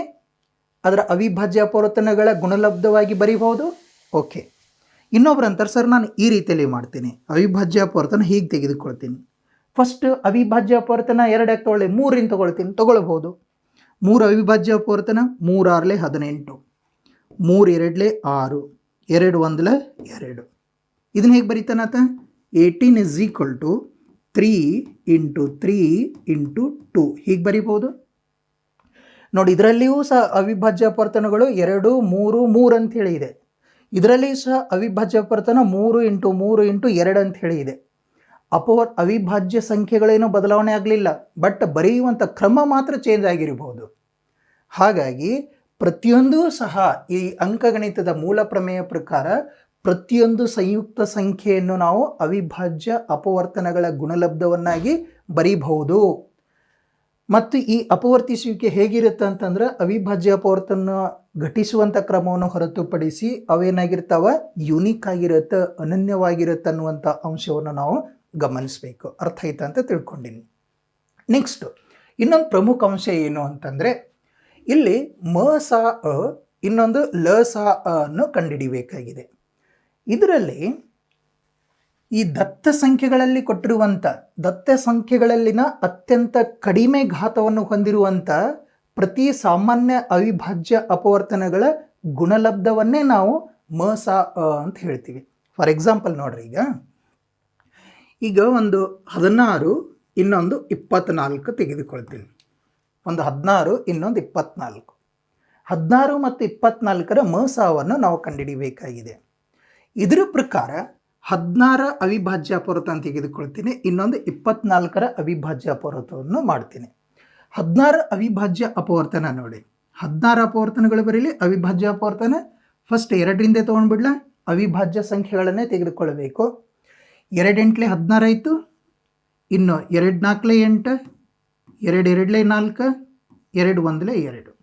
ಅದರ ಅವಿಭಾಜ್ಯ ಅಪವರ್ತನಗಳ ಗುಣಲಬ್ಧವಾಗಿ ಬರಿಬಹುದು. ಓಕೆ ಇನ್ನೊಬ್ರು ಅಂತಾರೆ, ಸರ್, ನಾನು ಈ ರೀತಿಯಲ್ಲಿ ಮಾಡ್ತೀನಿ. ಅವಿಭಾಜ್ಯ ಅಪವರ್ತನ ಹೀಗೆ ತೆಗೆದುಕೊಳ್ತೀನಿ. ಫಸ್ಟ್ ಅವಿಭಾಜ್ಯ ಅಪವರ್ತನ ಎರಡಕ್ಕೆ ತೊಗೊಳ್ಳಿ? ಮೂರಿಂದ ತೊಗೊಳ್ತೀನಿ. ತಗೊಳ್ಬೋದು ಮೂರು ಅವಿಭಾಜ್ಯ ಅಪವರ್ತನ, ಮೂರಾರ್ಲೆ ಹದಿನೆಂಟು. ಮೂರು ಎರಡ್ಲೆ ಆರು, ಎರಡು ಒಂದ್ಲೆ ಎರಡು. ಇದನ್ನ ಹೇಗೆ ಬರೀತಾನಾತ eighteen is equal to three into three into two ಹೀಗೆ ಬರಿಬೋದು ನೋಡಿ, ಇದರಲ್ಲಿಯೂ ಸಹ ಅವಿಭಾಜ್ಯ ಪರ್ತನಗಳು ಎರಡು, ಮೂರು ಮೂರು ಅಂತ ಹೇಳಿ ಇದೆ. ಇದರಲ್ಲಿ ಸಹ ಅವಿಭಾಜ್ಯ ಪರ್ತನ ಮೂರು ಇಂಟು ಮೂರು ಇಂಟು ಎರಡು ಅಂತ ಹೇಳಿ ಇದೆ. ಅಪವರ್ ಅವಿಭಾಜ್ಯ ಸಂಖ್ಯೆಗಳೇನೂ ಬದಲಾವಣೆ ಆಗಲಿಲ್ಲ, ಬಟ್ ಬರೆಯುವಂಥ ಕ್ರಮ ಮಾತ್ರ ಚೇಂಜ್ ಆಗಿರಬಹುದು. ಹಾಗಾಗಿ ಪ್ರತಿಯೊಂದೂ ಸಹ ಈ ಅಂಕಗಣಿತದ ಮೂಲ ಪ್ರಮೇಯ ಪ್ರಕಾರ ಪ್ರತಿಯೊಂದು ಸಂಯುಕ್ತ ಸಂಖ್ಯೆಯನ್ನು ನಾವು ಅವಿಭಾಜ್ಯ ಅಪವರ್ತನಗಳ ಗುಣಲಬ್ಧವನ್ನಾಗಿ ಬರೀಬಹುದು. ಮತ್ತು ಈ ಅಪವರ್ತಿಸುವಿಕೆ ಹೇಗಿರುತ್ತೆ ಅಂತಂದ್ರೆ ಅವಿಭಾಜ್ಯ ಅಪವರ್ತನ ಘಟಿಸುವಂಥ ಕ್ರಮವನ್ನು ಹೊರತುಪಡಿಸಿ ಅವೇನಾಗಿರ್ತಾವ? ಯುನೀಕ್ ಆಗಿರುತ್ತೆ, ಅನನ್ಯವಾಗಿರುತ್ತೆ ಅನ್ನುವಂಥ ಅಂಶವನ್ನು ನಾವು ಗಮನಿಸಬೇಕು. ಅರ್ಥ ಆಯ್ತಾ ಅಂತ ತಿಳ್ಕೊಂಡಿನಿ. ನೆಕ್ಸ್ಟ್, ಇನ್ನೊಂದು ಪ್ರಮುಖ ಅಂಶ ಏನು ಅಂತಂದರೆ ಇಲ್ಲಿ ಮ, ಸ, ಅ ಇನ್ನೊಂದು ಲ, ಸ, ಅ ಅನ್ನು ಕಂಡುಹಿಡಿಬೇಕಾಗಿದೆ ಇದರಲ್ಲಿ ಈ ದತ್ತ ಸಂಖ್ಯೆಗಳಲ್ಲಿ ಕೊಟ್ಟಿರುವಂಥ ದತ್ತ ಸಂಖ್ಯೆಗಳಲ್ಲಿನ ಅತ್ಯಂತ ಕಡಿಮೆ ಘಾತವನ್ನು ಹೊಂದಿರುವಂಥ ಪ್ರತಿ ಸಾಮಾನ್ಯ ಅವಿಭಾಜ್ಯ ಅಪವರ್ತನಗಳ ಗುಣಲಬ್ಧವನ್ನೇ ನಾವು ಮ, ಸ, ಅ ಅಂತ ಹೇಳ್ತೀವಿ. ಫಾರ್ ಎಕ್ಸಾಂಪಲ್ ನೋಡ್ರಿ ಈಗ. ಈಗ ಒಂದು ಹದಿನಾರು, ಇನ್ನೊಂದು ಇಪ್ಪತ್ತ್ನಾಲ್ಕು ತೆಗೆದುಕೊಳ್ತೀನಿ. ಒಂದು ಹದಿನಾರು, ಇನ್ನೊಂದು ಇಪ್ಪತ್ನಾಲ್ಕು. ಹದಿನಾರು ಮತ್ತು ಇಪ್ಪತ್ನಾಲ್ಕರ ಮಸಾವನ್ನು ನಾವು ಕಂಡುಹಿಡಿಯಬೇಕಾಗಿದೆ. ಇದರ ಪ್ರಕಾರ ಹದಿನಾರ ಅವಿಭಾಜ್ಯ ಅಂತ ತೆಗೆದುಕೊಳ್ತೀನಿ, ಇನ್ನೊಂದು ಇಪ್ಪತ್ನಾಲ್ಕರ ಅವಿಭಾಜ್ಯ ಪರ್ವತವನ್ನು ಮಾಡ್ತೀನಿ. ಹದಿನಾರು ಅವಿಭಾಜ್ಯ ಅಪವರ್ತನ ನೋಡಿ. ಹದಿನಾರು ಅಪವರ್ತನಗಳು ಬರೀಲಿ, ಅವಿಭಾಜ್ಯ ಅಪವರ್ತನ. ಫಸ್ಟ್ ಎರಡರಿಂದ ತೊಗೊಂಡ್ಬಿಡ್ಲ, ಅವಿಭಾಜ್ಯ ಸಂಖ್ಯೆಗಳನ್ನೇ ತೆಗೆದುಕೊಳ್ಳಬೇಕು. ಎರಡೆಂಟ್ಲೆ ಹದಿನಾರು ಆಯಿತು, ಇನ್ನು ಎರಡು ನಾಲ್ಕಲೆ ಎಂಟು. ಎರಡು ಎರಡಲೇ ನಾಲ್ಕು, ಎರಡು ಒಂದಲೇ ಎರಡು.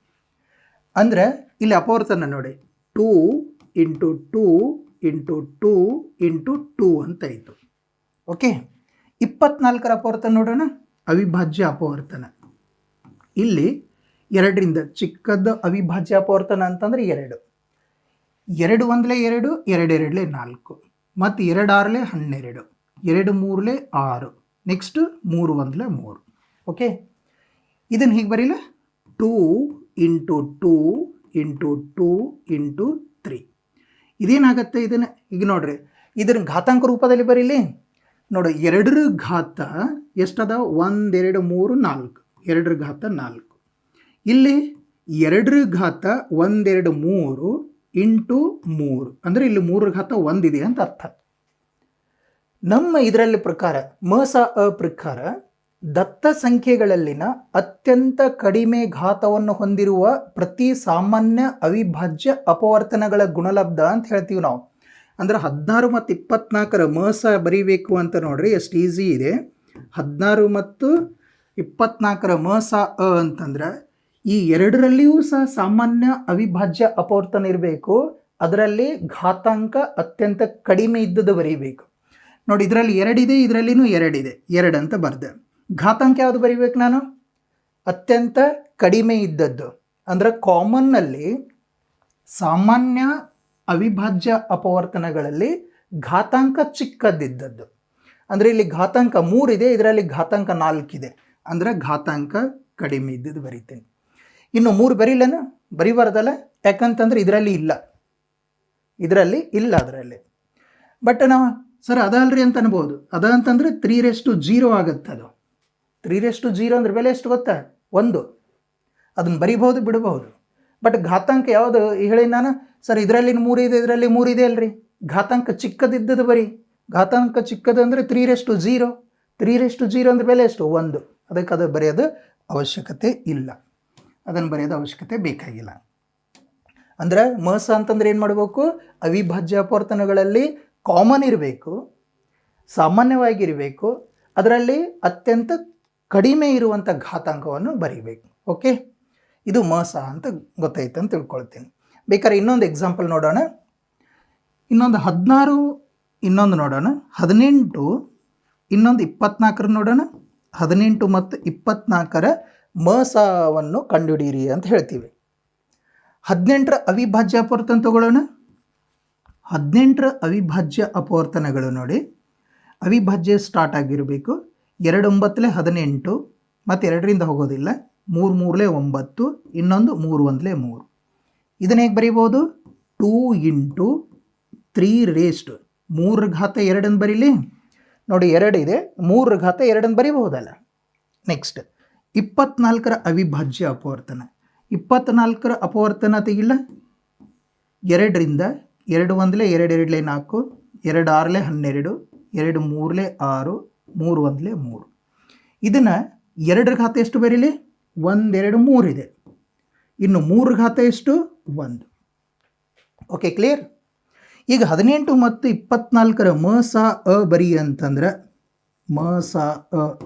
ಅಂದರೆ ಇಲ್ಲಿ ಅಪವರ್ತನ ನೋಡಿ. Two into two into two into two ಅಂತ ಇತ್ತು. ಓಕೆ? ಇಪ್ಪತ್ನಾಲ್ಕರ ಅಪವರ್ತನ ನೋಡೋಣ. ಅವಿಭಾಜ್ಯ ಅಪವರ್ತನ. ಇಲ್ಲಿ ಎರಡರಿಂದ ಚಿಕ್ಕದ ಅವಿಭಾಜ್ಯ ಅಪವರ್ತನ ಅಂತಂದರೆ ಎರಡು. ಎರಡು ಒಂದಲೇ ಎರಡು ಎರಡು ಎರಡಲೇ ನಾಲ್ಕು. ಮತ್ತು ಎರಡು ಆರಲೇ ಹನ್ನೆರಡು. ಎರಡು ಮೂರಲೆ ಆರು. ನೆಕ್ಸ್ಟ್ ಮೂರು ಒಂದಲೆ ಮೂರು. ಓಕೆ ಇದನ್ನು ಹೀಗೆ ಬರೀಲ? Two into two into two into three ಇದೇನಾಗತ್ತೆ ಇದನ್ನು? ಈಗ ನೋಡ್ರಿ, ಇದನ್ನ ಘಾತಾಂಕ ರೂಪದಲ್ಲಿ ಬರೀಲಿ. ನೋಡಿ, ಎರಡರ ಘಾತ ಎಷ್ಟದ? ಒಂದೆರಡು ಮೂರು ನಾಲ್ಕು. ಎರಡರ ಘಾತ ನಾಲ್ಕು. ಇಲ್ಲಿ ಎರಡರ ಘಾತ ಒಂದೆರಡು ಮೂರು ಇಂಟು ಮೂರು. ಅಂದರೆ ಇಲ್ಲಿ ಮೂರರ ಘಾತ ಒಂದಿದೆ ಅಂತ ಅರ್ಥ. ನಮ್ಮ ಇದರಲ್ಲಿ ಪ್ರಕಾರ, ಮಸ ಅ ಪ್ರಕಾರ ದತ್ತ ಸಂಖ್ಯೆಗಳಲ್ಲಿನ ಅತ್ಯಂತ ಕಡಿಮೆ ಘಾತವನ್ನು ಹೊಂದಿರುವ ಪ್ರತಿ ಸಾಮಾನ್ಯ ಅವಿಭಾಜ್ಯ ಅಪವರ್ತನಗಳ ಗುಣಲಬ್ಧ ಅಂತ ಹೇಳ್ತೀವಿ ನಾವು. ಅಂದ್ರೆ ಹದಿನಾರು ಮತ್ತು ಇಪ್ಪತ್ನಾಲ್ಕರ ಮಸ ಬರೀಬೇಕು ಅಂತ ನೋಡ್ರಿ ಎಷ್ಟು ಈಸಿ ಇದೆ. ಹದಿನಾರು ಮತ್ತು ಇಪ್ಪತ್ನಾಲ್ಕರ ಮಸ ಅ ಅಂತಂದ್ರೆ ಈ ಎರಡರಲ್ಲಿಯೂ ಸಹ ಸಾಮಾನ್ಯ ಅವಿಭಾಜ್ಯ ಅಪವರ್ತನ ಇರಬೇಕು. ಅದರಲ್ಲಿ ಘಾತಾಂಕ ಅತ್ಯಂತ ಕಡಿಮೆ ಇದ್ದದ್ದು ಬರೀಬೇಕು. ನೋಡಿ, ಇದರಲ್ಲಿ ಎರಡಿದೆ, ಇದರಲ್ಲಿನೂ ಎರಡಿದೆ. ಎರಡು ಅಂತ ಬರ್ದೆ. ಘಾತಾಂಕ ಯಾವುದು ಬರೀಬೇಕು ನಾನು? ಅತ್ಯಂತ ಕಡಿಮೆ ಇದ್ದದ್ದು. ಅಂದರೆ ಕಾಮನ್ನಲ್ಲಿ ಸಾಮಾನ್ಯ ಅವಿಭಾಜ್ಯ ಅಪವರ್ತನಗಳಲ್ಲಿ ಘಾತಾಂಕ ಚಿಕ್ಕದಿದ್ದದ್ದು ಅಂದರೆ ಇಲ್ಲಿ ಘಾತಾಂಕ ಮೂರಿದೆ ಇದರಲ್ಲಿ ಘಾತಾಂಕ ನಾಲ್ಕಿದೆ. ಅಂದರೆ ಘಾತಾಂಕ ಕಡಿಮೆ ಇದ್ದದ್ದು ಬರೀತೀನಿ. ಇನ್ನು ಮೂರು ಬರೀಲೇನು? ಬರಿಬಾರ್ದಲ್ಲ? ಯಾಕಂತಂದ್ರೆ ಇದರಲ್ಲಿ ಇಲ್ಲ. ಇದರಲ್ಲಿ ಇಲ್ಲ ಅದರಲ್ಲಿ. ಬಟ್ ನಾವು, ಸರ್, ಅದಲ್ರಿ ಅಂತ ಅನ್ಬೋದು. ಅದ ಅಂತಂದ್ರೆ ತ್ರೀ ರೆಸ್ಟು ಜೀರೋ ಆಗುತ್ತೆ ಅದು ತ್ರೀ ರೆಸ್ಟು ಜೀರೋ ಅಂದ್ರೆ ಬೆಲೆ ಎಷ್ಟು ಗೊತ್ತಾ? ಒಂದು. ಅದನ್ನು ಬರಿಬಹುದು, ಬಿಡಬಹುದು. ಬಟ್ ಘಾತಾಂಕ ಯಾವುದು? ಹೇಳಿ ನಾನು, ಸರ್, ಇದರಲ್ಲಿ ಮೂರು ಇದೆ, ಇದರಲ್ಲಿ ಮೂರು ಇದೆ ಅಲ್ರಿ. ಘಾತಾಂಕ ಚಿಕ್ಕದಿದ್ದದು ಬರೀ. ಘಾತಾಂಕ ಚಿಕ್ಕದು ಅಂದರೆ three raise to zero. Three raise to zero ಅಂದ್ರೆ ಬೆಲೆ ಎಷ್ಟು? ಒಂದು. ಅದಕ್ಕೆ ಅದು ಬರೆಯೋದು ಅವಶ್ಯಕತೆ ಇಲ್ಲ. ಅದನ್ನು ಬರೆಯೋದು ಅವಶ್ಯಕತೆ ಬೇಕಾಗಿಲ್ಲ. ಅಂದ್ರೆ ಮಸ ಅಂತಂದ್ರೆ ಏನು ಮಾಡಬೇಕು? ಅವಿಭಾಜ್ಯ ಅಪವರ್ತನಗಳಲ್ಲಿ ಕಾಮನ್ ಇರಬೇಕು, ಸಾಮಾನ್ಯವಾಗಿರಬೇಕು. ಅದರಲ್ಲಿ ಅತ್ಯಂತ ಕಡಿಮೆ ಇರುವಂಥ ಘಾತಾಂಕವನ್ನು ಬರೀಬೇಕು. ಓಕೆ ಇದು ಮಸ ಅಂತ ಗೊತ್ತಾಯ್ತು ಅಂತ ತಿಳ್ಕೊಳ್ತೀನಿ. ಬೇಕಾದ್ರೆ ಇನ್ನೊಂದು ಎಕ್ಸಾಂಪಲ್ ನೋಡೋಣ. ಇನ್ನೊಂದು ಹದಿನಾರು, ಇನ್ನೊಂದು ನೋಡೋಣ. ಹದಿನೆಂಟು, ಇನ್ನೊಂದು ಇಪ್ಪತ್ನಾಲ್ಕರ ನೋಡೋಣ. ಹದಿನೆಂಟು ಮತ್ತು ಇಪ್ಪತ್ನಾಲ್ಕರ ಮಸವನ್ನು ಕಂಡುಹಿಡಿಯಿರಿ ಅಂತ ಹೇಳ್ತೀವಿ. ಹದಿನೆಂಟರ ಅವಿಭಾಜ್ಯ ಅಪವರ್ತನ ತಗೊಳ್ಳೋಣ. ಹದಿನೆಂಟರ ಅವಿಭಾಜ್ಯ ಅಪವರ್ತನಗಳು ನೋಡಿ. ಅವಿಭಾಜ್ಯ ಸ್ಟಾರ್ಟ್ ಆಗಿರಬೇಕು. ಎರಡು ಒಂಬತ್ತಲೇ ಹದಿನೆಂಟು, ಮತ್ತು ಎರಡರಿಂದ ಹೋಗೋದಿಲ್ಲ. ಮೂರು ಮೂರಲೇ ಒಂಬತ್ತು, ಇನ್ನೊಂದು ಮೂರು ಒಂದಲೇ ಮೂರು. ಇದನ್ನ ಹೇಗೆ ಬರೀಬೋದು ಟೂ ಇಂಟು ತ್ರೀ ರೇಸ್ಟ್. ಮೂರು ಘಾತ ಎರಡನ್ನು ಬರೀಲಿ. ನೋಡಿ ಎರಡಿದೆ ಮೂರು ಘಾತ ಎರಡನ್ನು ಬರೀಬಹುದಲ್ಲ? ನೆಕ್ಸ್ಟ್ ಇಪ್ಪತ್ನಾಲ್ಕರ ಅವಿಭಾಜ್ಯ ಅಪವರ್ತನ. ಇಪ್ಪತ್ನಾಲ್ಕರ ಅಪವರ್ತನ ತೆಗಿಲ್ಲ ಎರಡರಿಂದ ಎರಡು ಒಂದಲೇ ಎರಡು ಎರಡಲೇ ನಾಲ್ಕು, ಎರಡು ಆರಲೇ ಹನ್ನೆರಡು, ಎರಡು ಮೂರಲೇ ಆರು ಮೂರು ಒಂದಲೇ ಮೂರು. ಇದನ್ನು ಎರಡರ ಘಾತ ಎಷ್ಟು ಬರೀಲಿ? ಒಂದೆರಡು ಇದೆ. ಇನ್ನು ಮೂರು ಘಾತ ಎಷ್ಟು? ಒಂದು. ಓಕೆ ಕ್ಲಿಯರ್ ಈಗ ಹದಿನೆಂಟು ಮತ್ತು ಇಪ್ಪತ್ನಾಲ್ಕರ ಮ, ಸ, ಅ ಬರಿ ಅಂತಂದ್ರೆ, ಮ, ಸ, ಅ.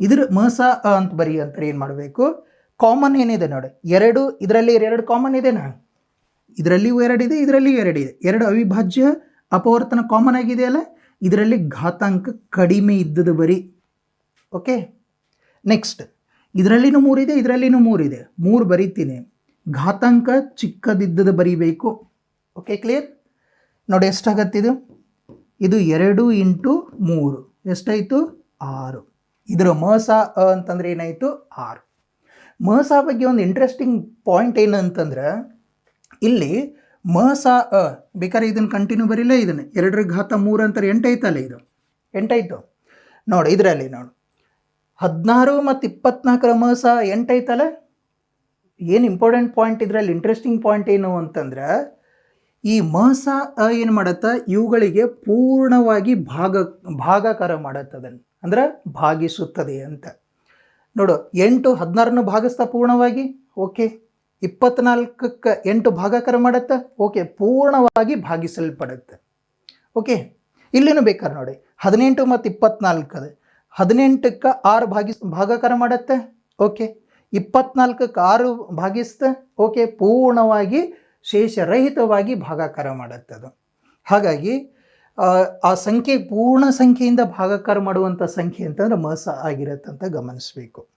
ಇದ್ರ ಮ, ಸ, ಅ ಅಂತ ಬರಿ ಅಂತಾರೆ ಏನು ಮಾಡಬೇಕು? ಕಾಮನ್ ಏನಿದೆ ನೋಡಿ. ಎರಡು, ಇದರಲ್ಲಿ ಎರಡು ಕಾಮನ್ ಇದೆ ನಾ ಇದರಲ್ಲಿಯೂ ಎರಡಿದೆ ಇದರಲ್ಲಿಯೂ ಎರಡಿದೆ ಎರಡು ಅವಿಭಾಜ್ಯ ಅಪವರ್ತನ ಕಾಮನ್ ಆಗಿದೆಯಲ್ಲ? ಇದರಲ್ಲಿ ಘಾತಾಂಕ ಕಡಿಮೆ ಇದ್ದದ್ದು ಬರೀ ಓಕೆ ನೆಕ್ಸ್ಟ್ ಇದರಲ್ಲಿನೂ ಮೂರಿದೆ ಇದರಲ್ಲಿನೂ ಮೂರಿದೆ. ಮೂರು ಬರೀತೀನಿ. ಘಾತಾಂಕ ಚಿಕ್ಕದಿದ್ದದ್ದು ಬರೀಬೇಕು. ಓಕೆ ಕ್ಲಿಯರ್ ನೋಡಿ ಎಷ್ಟಾಗತ್ತಿದು ಇದು? ಎರಡು ಇಂಟು ಮೂರು. ಎಷ್ಟಾಯಿತು? ಆರು. ಇದರ ಮಸ ಅ ಅಂತಂದ್ರೆ ಏನಾಯಿತು? ಆರು. ಮಸ ಬಗ್ಗೆ ಒಂದು ಇಂಟ್ರೆಸ್ಟಿಂಗ್ ಪಾಯಿಂಟ್ ಏನಂತಂದ್ರೆ ಇಲ್ಲಿ ಮ, ಸ, ಅ. ಬೇಕಾದ್ರೆ ಇದನ್ನು ಕಂಟಿನ್ಯೂ ಬರೀಲ್ಲ ಇದನ್ನು. ಎರಡರ ಘಾತ ಮೂರು ಅಂತಾರೆ, ಎಂಟೈತಲ್ಲ ಇದು? ಎಂಟಾಯ್ತು ನೋಡಿ, ಇದರಲ್ಲಿ ನೋಡು. ಹದಿನಾರು ಮತ್ತು ಇಪ್ಪತ್ನಾಲ್ಕರ ಮ, ಸ ಎಂಟೈತಲ್ಲ? ಏನು ಇಂಪಾರ್ಟೆಂಟ್ ಪಾಯಿಂಟ್ ಇದರಲ್ಲಿ ಇಂಟ್ರೆಸ್ಟಿಂಗ್ ಪಾಯಿಂಟ್ ಏನು ಅಂತಂದ್ರೆ, ಈ ಮ, ಸ, ಅ ಏನು ಮಾಡತ್ತ? ಇವುಗಳಿಗೆ ಪೂರ್ಣವಾಗಿ ಭಾಗ, ಭಾಗಾಕಾರ ಅದನ್ನು. ಅಂದ್ರೆ ಭಾಗಿಸುತ್ತದೆ ಅಂತ. ನೋಡು, ಎಂಟು ಹದಿನಾರನ್ನು ಭಾಗಿಸ್ತಾ ಪೂರ್ಣವಾಗಿ? ಓಕೆ ಇಪ್ಪತ್ನಾಲ್ಕಕ್ಕೆ ಎಂಟು ಭಾಗಾಕಾರ ಮಾಡುತ್ತೆ? ಓಕೆ ಪೂರ್ಣವಾಗಿ ಭಾಗಿಸಲ್ಪಡುತ್ತೆ. ಓಕೆ ಇಲ್ಲಿನೂ ಬೇಕಾದ್ರೆ ನೋಡಿ. ಹದಿನೆಂಟು ಮತ್ತು ಇಪ್ಪತ್ನಾಲ್ಕದ. ಹದಿನೆಂಟಕ್ಕೆ ಆರು ಭಾಗಿಸ್ ಭಾಗಾಕಾರ ಮಾಡುತ್ತೆ? ಓಕೆ ಇಪ್ಪತ್ನಾಲ್ಕಕ್ಕೆ ಆರು ಭಾಗಿಸ್ತ ಓಕೆ ಪೂರ್ಣವಾಗಿ ಶೇಷರಹಿತವಾಗಿ ಭಾಗಾಕಾರ ಮಾಡುತ್ತೆ ಅದು. ಹಾಗಾಗಿ ಆ, ಸಂಖ್ಯೆ ಪೂರ್ಣ ಸಂಖ್ಯೆಯಿಂದ ಭಾಗಾಕಾರ ಮಾಡುವಂಥ ಸಂಖ್ಯೆ ಅಂತಂದ್ರೆ ಮಸ ಆಗಿರುತ್ತೆ ಅಂತ ಗಮನಿಸಬೇಕು.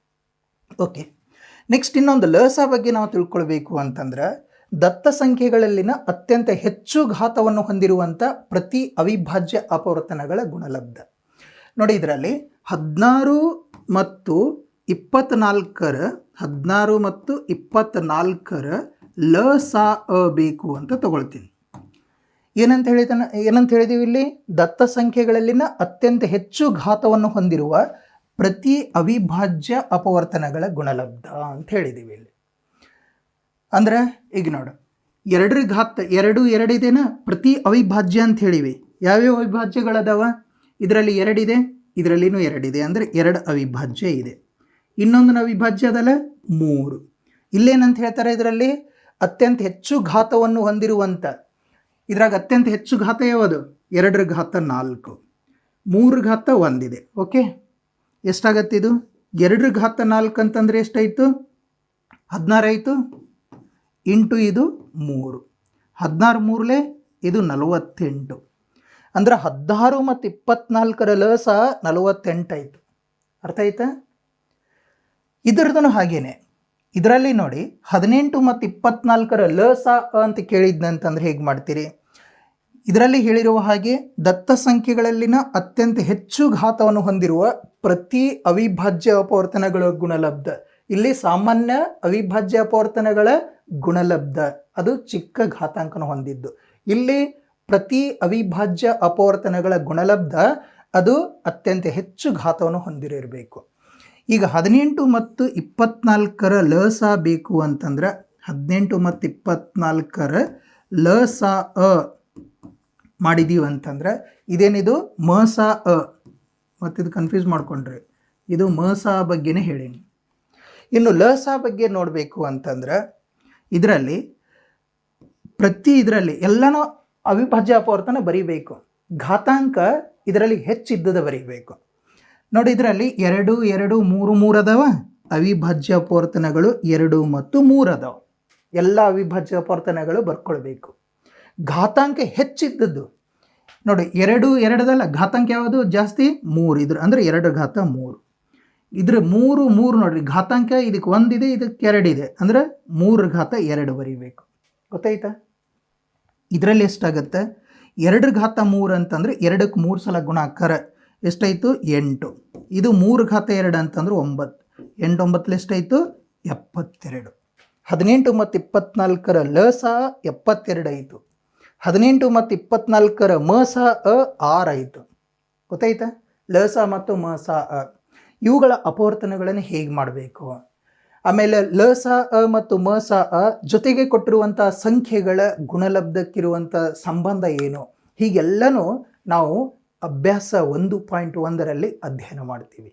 ಓಕೆ. ನೆಕ್ಸ್ಟ್ ಇನ್ನೊಂದು ಲಸ ಬಗ್ಗೆ ನಾವು ತಿಳ್ಕೊಳ್ಬೇಕು ಅಂತಂದ್ರೆ, ದತ್ತ ಸಂಖ್ಯೆಗಳಲ್ಲಿನ ಅತ್ಯಂತ ಹೆಚ್ಚು ಘಾತವನ್ನು ಹೊಂದಿರುವಂಥ ಪ್ರತಿ ಅವಿಭಾಜ್ಯ ಅಪವರ್ತನಗಳ ಗುಣಲಬ್ಧ. ನೋಡಿ ಇದರಲ್ಲಿ ಹದಿನಾರು ಮತ್ತು ಇಪ್ಪತ್ನಾಲ್ಕರ, ಹದಿನಾರು ಮತ್ತು ಇಪ್ಪತ್ನಾಲ್ಕರ ಲ ಸಾ ಅ ಬೇಕು ಅಂತ ತಗೊಳ್ತೀನಿ. ಏನಂತ ಹೇಳಿದ ಏನಂತ ಹೇಳಿದೀವಿ ಇಲ್ಲಿ? ದತ್ತ ಸಂಖ್ಯೆಗಳಲ್ಲಿನ ಅತ್ಯಂತ ಹೆಚ್ಚು ಘಾತವನ್ನು ಹೊಂದಿರುವ ಪ್ರತಿ ಅವಿಭಾಜ್ಯ ಅಪವರ್ತನಗಳ ಗುಣಲಬ್ಧ ಅಂತ ಹೇಳಿದ್ದೀವಿ ಇಲ್ಲಿ. ಅಂದ್ರೆ ಈಗ ನೋಡು ಎರಡರ ಘಾತ ಎರಡು ಎರಡಿದೆನ ಪ್ರತಿ ಅವಿಭಾಜ್ಯ ಅಂತ ಹೇಳಿವಿ. ಯಾವ್ಯಾವ ಅವಿಭಾಜ್ಯಗಳದಾವ? ಇದರಲ್ಲಿ ಎರಡಿದೆ, ಇದರಲ್ಲಿನೂ ಎರಡಿದೆ. ಅಂದರೆ ಎರಡು ಅವಿಭಾಜ್ಯ ಇದೆ. ಇನ್ನೊಂದು ಅವಿಭಾಜ್ಯ ಅದಲ್ಲ? ಮೂರು. ಇಲ್ಲೇನಂತ ಹೇಳ್ತಾರೆ ಇದರಲ್ಲಿ? ಅತ್ಯಂತ ಹೆಚ್ಚು ಘಾತವನ್ನು ಹೊಂದಿರುವಂಥ ಇದ್ರಾಗ ಅತ್ಯಂತ ಹೆಚ್ಚು ಘಾತ ಯಾವುದು? ಎರಡರ ಘಾತ ನಾಲ್ಕು. ಮೂರು ಘಾತ ಒಂದಿದೆ. ಓಕೆ? ಎಷ್ಟಾಗತ್ತೆ ಇದು? ಎರಡರ ಘಾತ ನಾಲ್ಕು ಅಂತಂದರೆ ಎಷ್ಟಾಯಿತು? ಹದಿನಾರಾಯಿತು ಇಂಟು ಇದು ಮೂರು. ಹದಿನಾರು ಮೂರಲೇ ಇದು ನಲವತ್ತೆಂಟು. ಅಂದ್ರೆ ಹದಿನಾರು ಮತ್ತು ಇಪ್ಪತ್ನಾಲ್ಕರ ಲಸ ನಲವತ್ತೆಂಟಾಯಿತು ಅರ್ಥ ಆಯ್ತಾ? ಇದರದೂ ಹಾಗೇನೆ. ಇದರಲ್ಲಿ ನೋಡಿ ಹದಿನೆಂಟು ಮತ್ತು ಇಪ್ಪತ್ನಾಲ್ಕರ ಲಸ ಅಂತ ಕೇಳಿದ್ನಂತಂದ್ರೆ ಹೇಗೆ ಮಾಡ್ತೀರಿ? ಇದರಲ್ಲಿ ಹೇಳಿರುವ ಹಾಗೆ ದತ್ತ ಸಂಖ್ಯೆಗಳಲ್ಲಿನ ಅತ್ಯಂತ ಹೆಚ್ಚು ಘಾತವನ್ನು ಹೊಂದಿರುವ ಪ್ರತಿ ಅವಿಭಾಜ್ಯ ಅಪವರ್ತನಗಳ ಗುಣಲಬ್ಧ. ಇಲ್ಲಿ ಸಾಮಾನ್ಯ ಅವಿಭಾಜ್ಯ ಅಪವರ್ತನಗಳ ಗುಣಲಬ್ಧ. ಅದು ಚಿಕ್ಕ ಘಾತಾಂಕನ ಹೊಂದಿದ್ದು. ಇಲ್ಲಿ ಪ್ರತಿ ಅವಿಭಾಜ್ಯ ಅಪವರ್ತನಗಳ ಗುಣಲಬ್ಧ ಅದು ಅತ್ಯಂತ ಹೆಚ್ಚು ಘಾತವನ್ನು ಹೊಂದಿರಬೇಕು. ಈಗ ಹದಿನೆಂಟು ಮತ್ತು ಇಪ್ಪತ್ನಾಲ್ಕರ ಲಸ ಬೇಕು ಅಂತಂದ್ರೆ ಹದಿನೆಂಟು ಮತ್ತು ಇಪ್ಪತ್ನಾಲ್ಕರ ಲಸ ಅ ಮಾಡಿದೀವಿ ಅಂತಂದ್ರೆ ಇದೇನಿದು ಮಸ ಅ. ಮತ್ತಿದು ಕನ್ಫ್ಯೂಸ್ ಮಾಡ್ಕೊಂಡ್ರಿ. ಇದು ಮಸ ಬಗ್ಗೆನೇ ಹೇಳೀನಿ. ಇನ್ನು ಲಸ ಬಗ್ಗೆ ನೋಡಬೇಕು ಅಂತಂದ್ರೆ ಇದರಲ್ಲಿ ಪ್ರತಿ ಇದರಲ್ಲಿ ಎಲ್ಲನೂ ಅವಿಭಾಜ್ಯ ಅಪವರ್ತನ ಬರೀಬೇಕು. ಘಾತಾಂಕ ಇದರಲ್ಲಿ ಹೆಚ್ಚಿದ್ದದ ಬರೀಬೇಕು. ನೋಡಿ ಇದರಲ್ಲಿ ಎರಡು ಎರಡು, ಮೂರು ಮೂರು ಅದಾವ. ಅವಿಭಾಜ್ಯ ಅಪವರ್ತನಗಳು ಎರಡು ಮತ್ತು ಮೂರು ಅದಾವ. ಎಲ್ಲ ಅವಿಭಾಜ್ಯ ಅಪವರ್ತನಗಳು ಬರ್ಕೊಳ್ಬೇಕು. ಘಾತಾಂಕ ಹೆಚ್ಚಿದ್ದದ್ದು. ನೋಡಿ, ಎರಡು, ಎರಡದಲ್ಲ, ಘಾತಾಂಕ ಯಾವುದು? ಜಾಸ್ತಿ ಮೂರು. ಇದ್ರ, ಅಂದರೆ ಎರಡು ಘಾತ ಮೂರು. ಇದ್ರ ಮೂರು ಮೂರು ನೋಡಿರಿ, ಘಾತಾಂಕ ಇದಕ್ಕೆ ಒಂದಿದೆ, ಇದಕ್ಕೆ ಎರಡಿದೆ. ಅಂದರೆ ಮೂರು ಘಾತ ಎರಡು ಬರೀಬೇಕು. ಗೊತ್ತಾಯ್ತಾ? ಇದರಲ್ಲಿ ಎಷ್ಟಾಗುತ್ತೆ? ಎರಡು ಘಾತ ಮೂರು ಅಂತಂದರೆ ಎರಡಕ್ಕೆ ಮೂರು ಸಲ ಗುಣಾಕಾರ ಎಷ್ಟಾಯಿತು? ಎಂಟು. ಇದು ಮೂರು ಘಾತ ಎರಡು ಅಂತಂದ್ರೆ ಒಂಬತ್ತು. ಎಂಟು, ಒಂಬತ್ತಲ್ಲಿ ಎಷ್ಟಾಯಿತು? ಎಪ್ಪತ್ತೆರಡು. ಹದಿನೆಂಟು ಮತ್ತು ಇಪ್ಪತ್ನಾಲ್ಕರ ಲಸ ಎಪ್ಪತ್ತೆರಡು ಆಯಿತು ಹದಿನೆಂಟು ಮತ್ತು ಇಪ್ಪತ್ನಾಲ್ಕರ ಮ ಸ ಅ ಆರ್ ಆಯಿತು ಗೊತ್ತಾಯ್ತಾ? ಲ ಸ ಮತ್ತು ಮ ಸ ಅ. ಇವುಗಳ ಅಪವರ್ತನಗಳನ್ನು ಹೇಗೆ ಮಾಡಬೇಕು? ಆಮೇಲೆ ಲ ಸ ಅ ಮತ್ತು ಮ ಸ ಅ ಜೊತೆಗೆ ಕೊಟ್ಟಿರುವಂಥ ಸಂಖ್ಯೆಗಳ ಗುಣಲಬ್ಧಕ್ಕಿರುವಂಥ ಸಂಬಂಧ ಏನು? ಹೀಗೆಲ್ಲನೂ ನಾವು ಅಭ್ಯಾಸ ಒಂದು ಪಾಯಿಂಟ್ ಒಂದರಲ್ಲಿ ಅಧ್ಯಯನ ಮಾಡ್ತೀವಿ.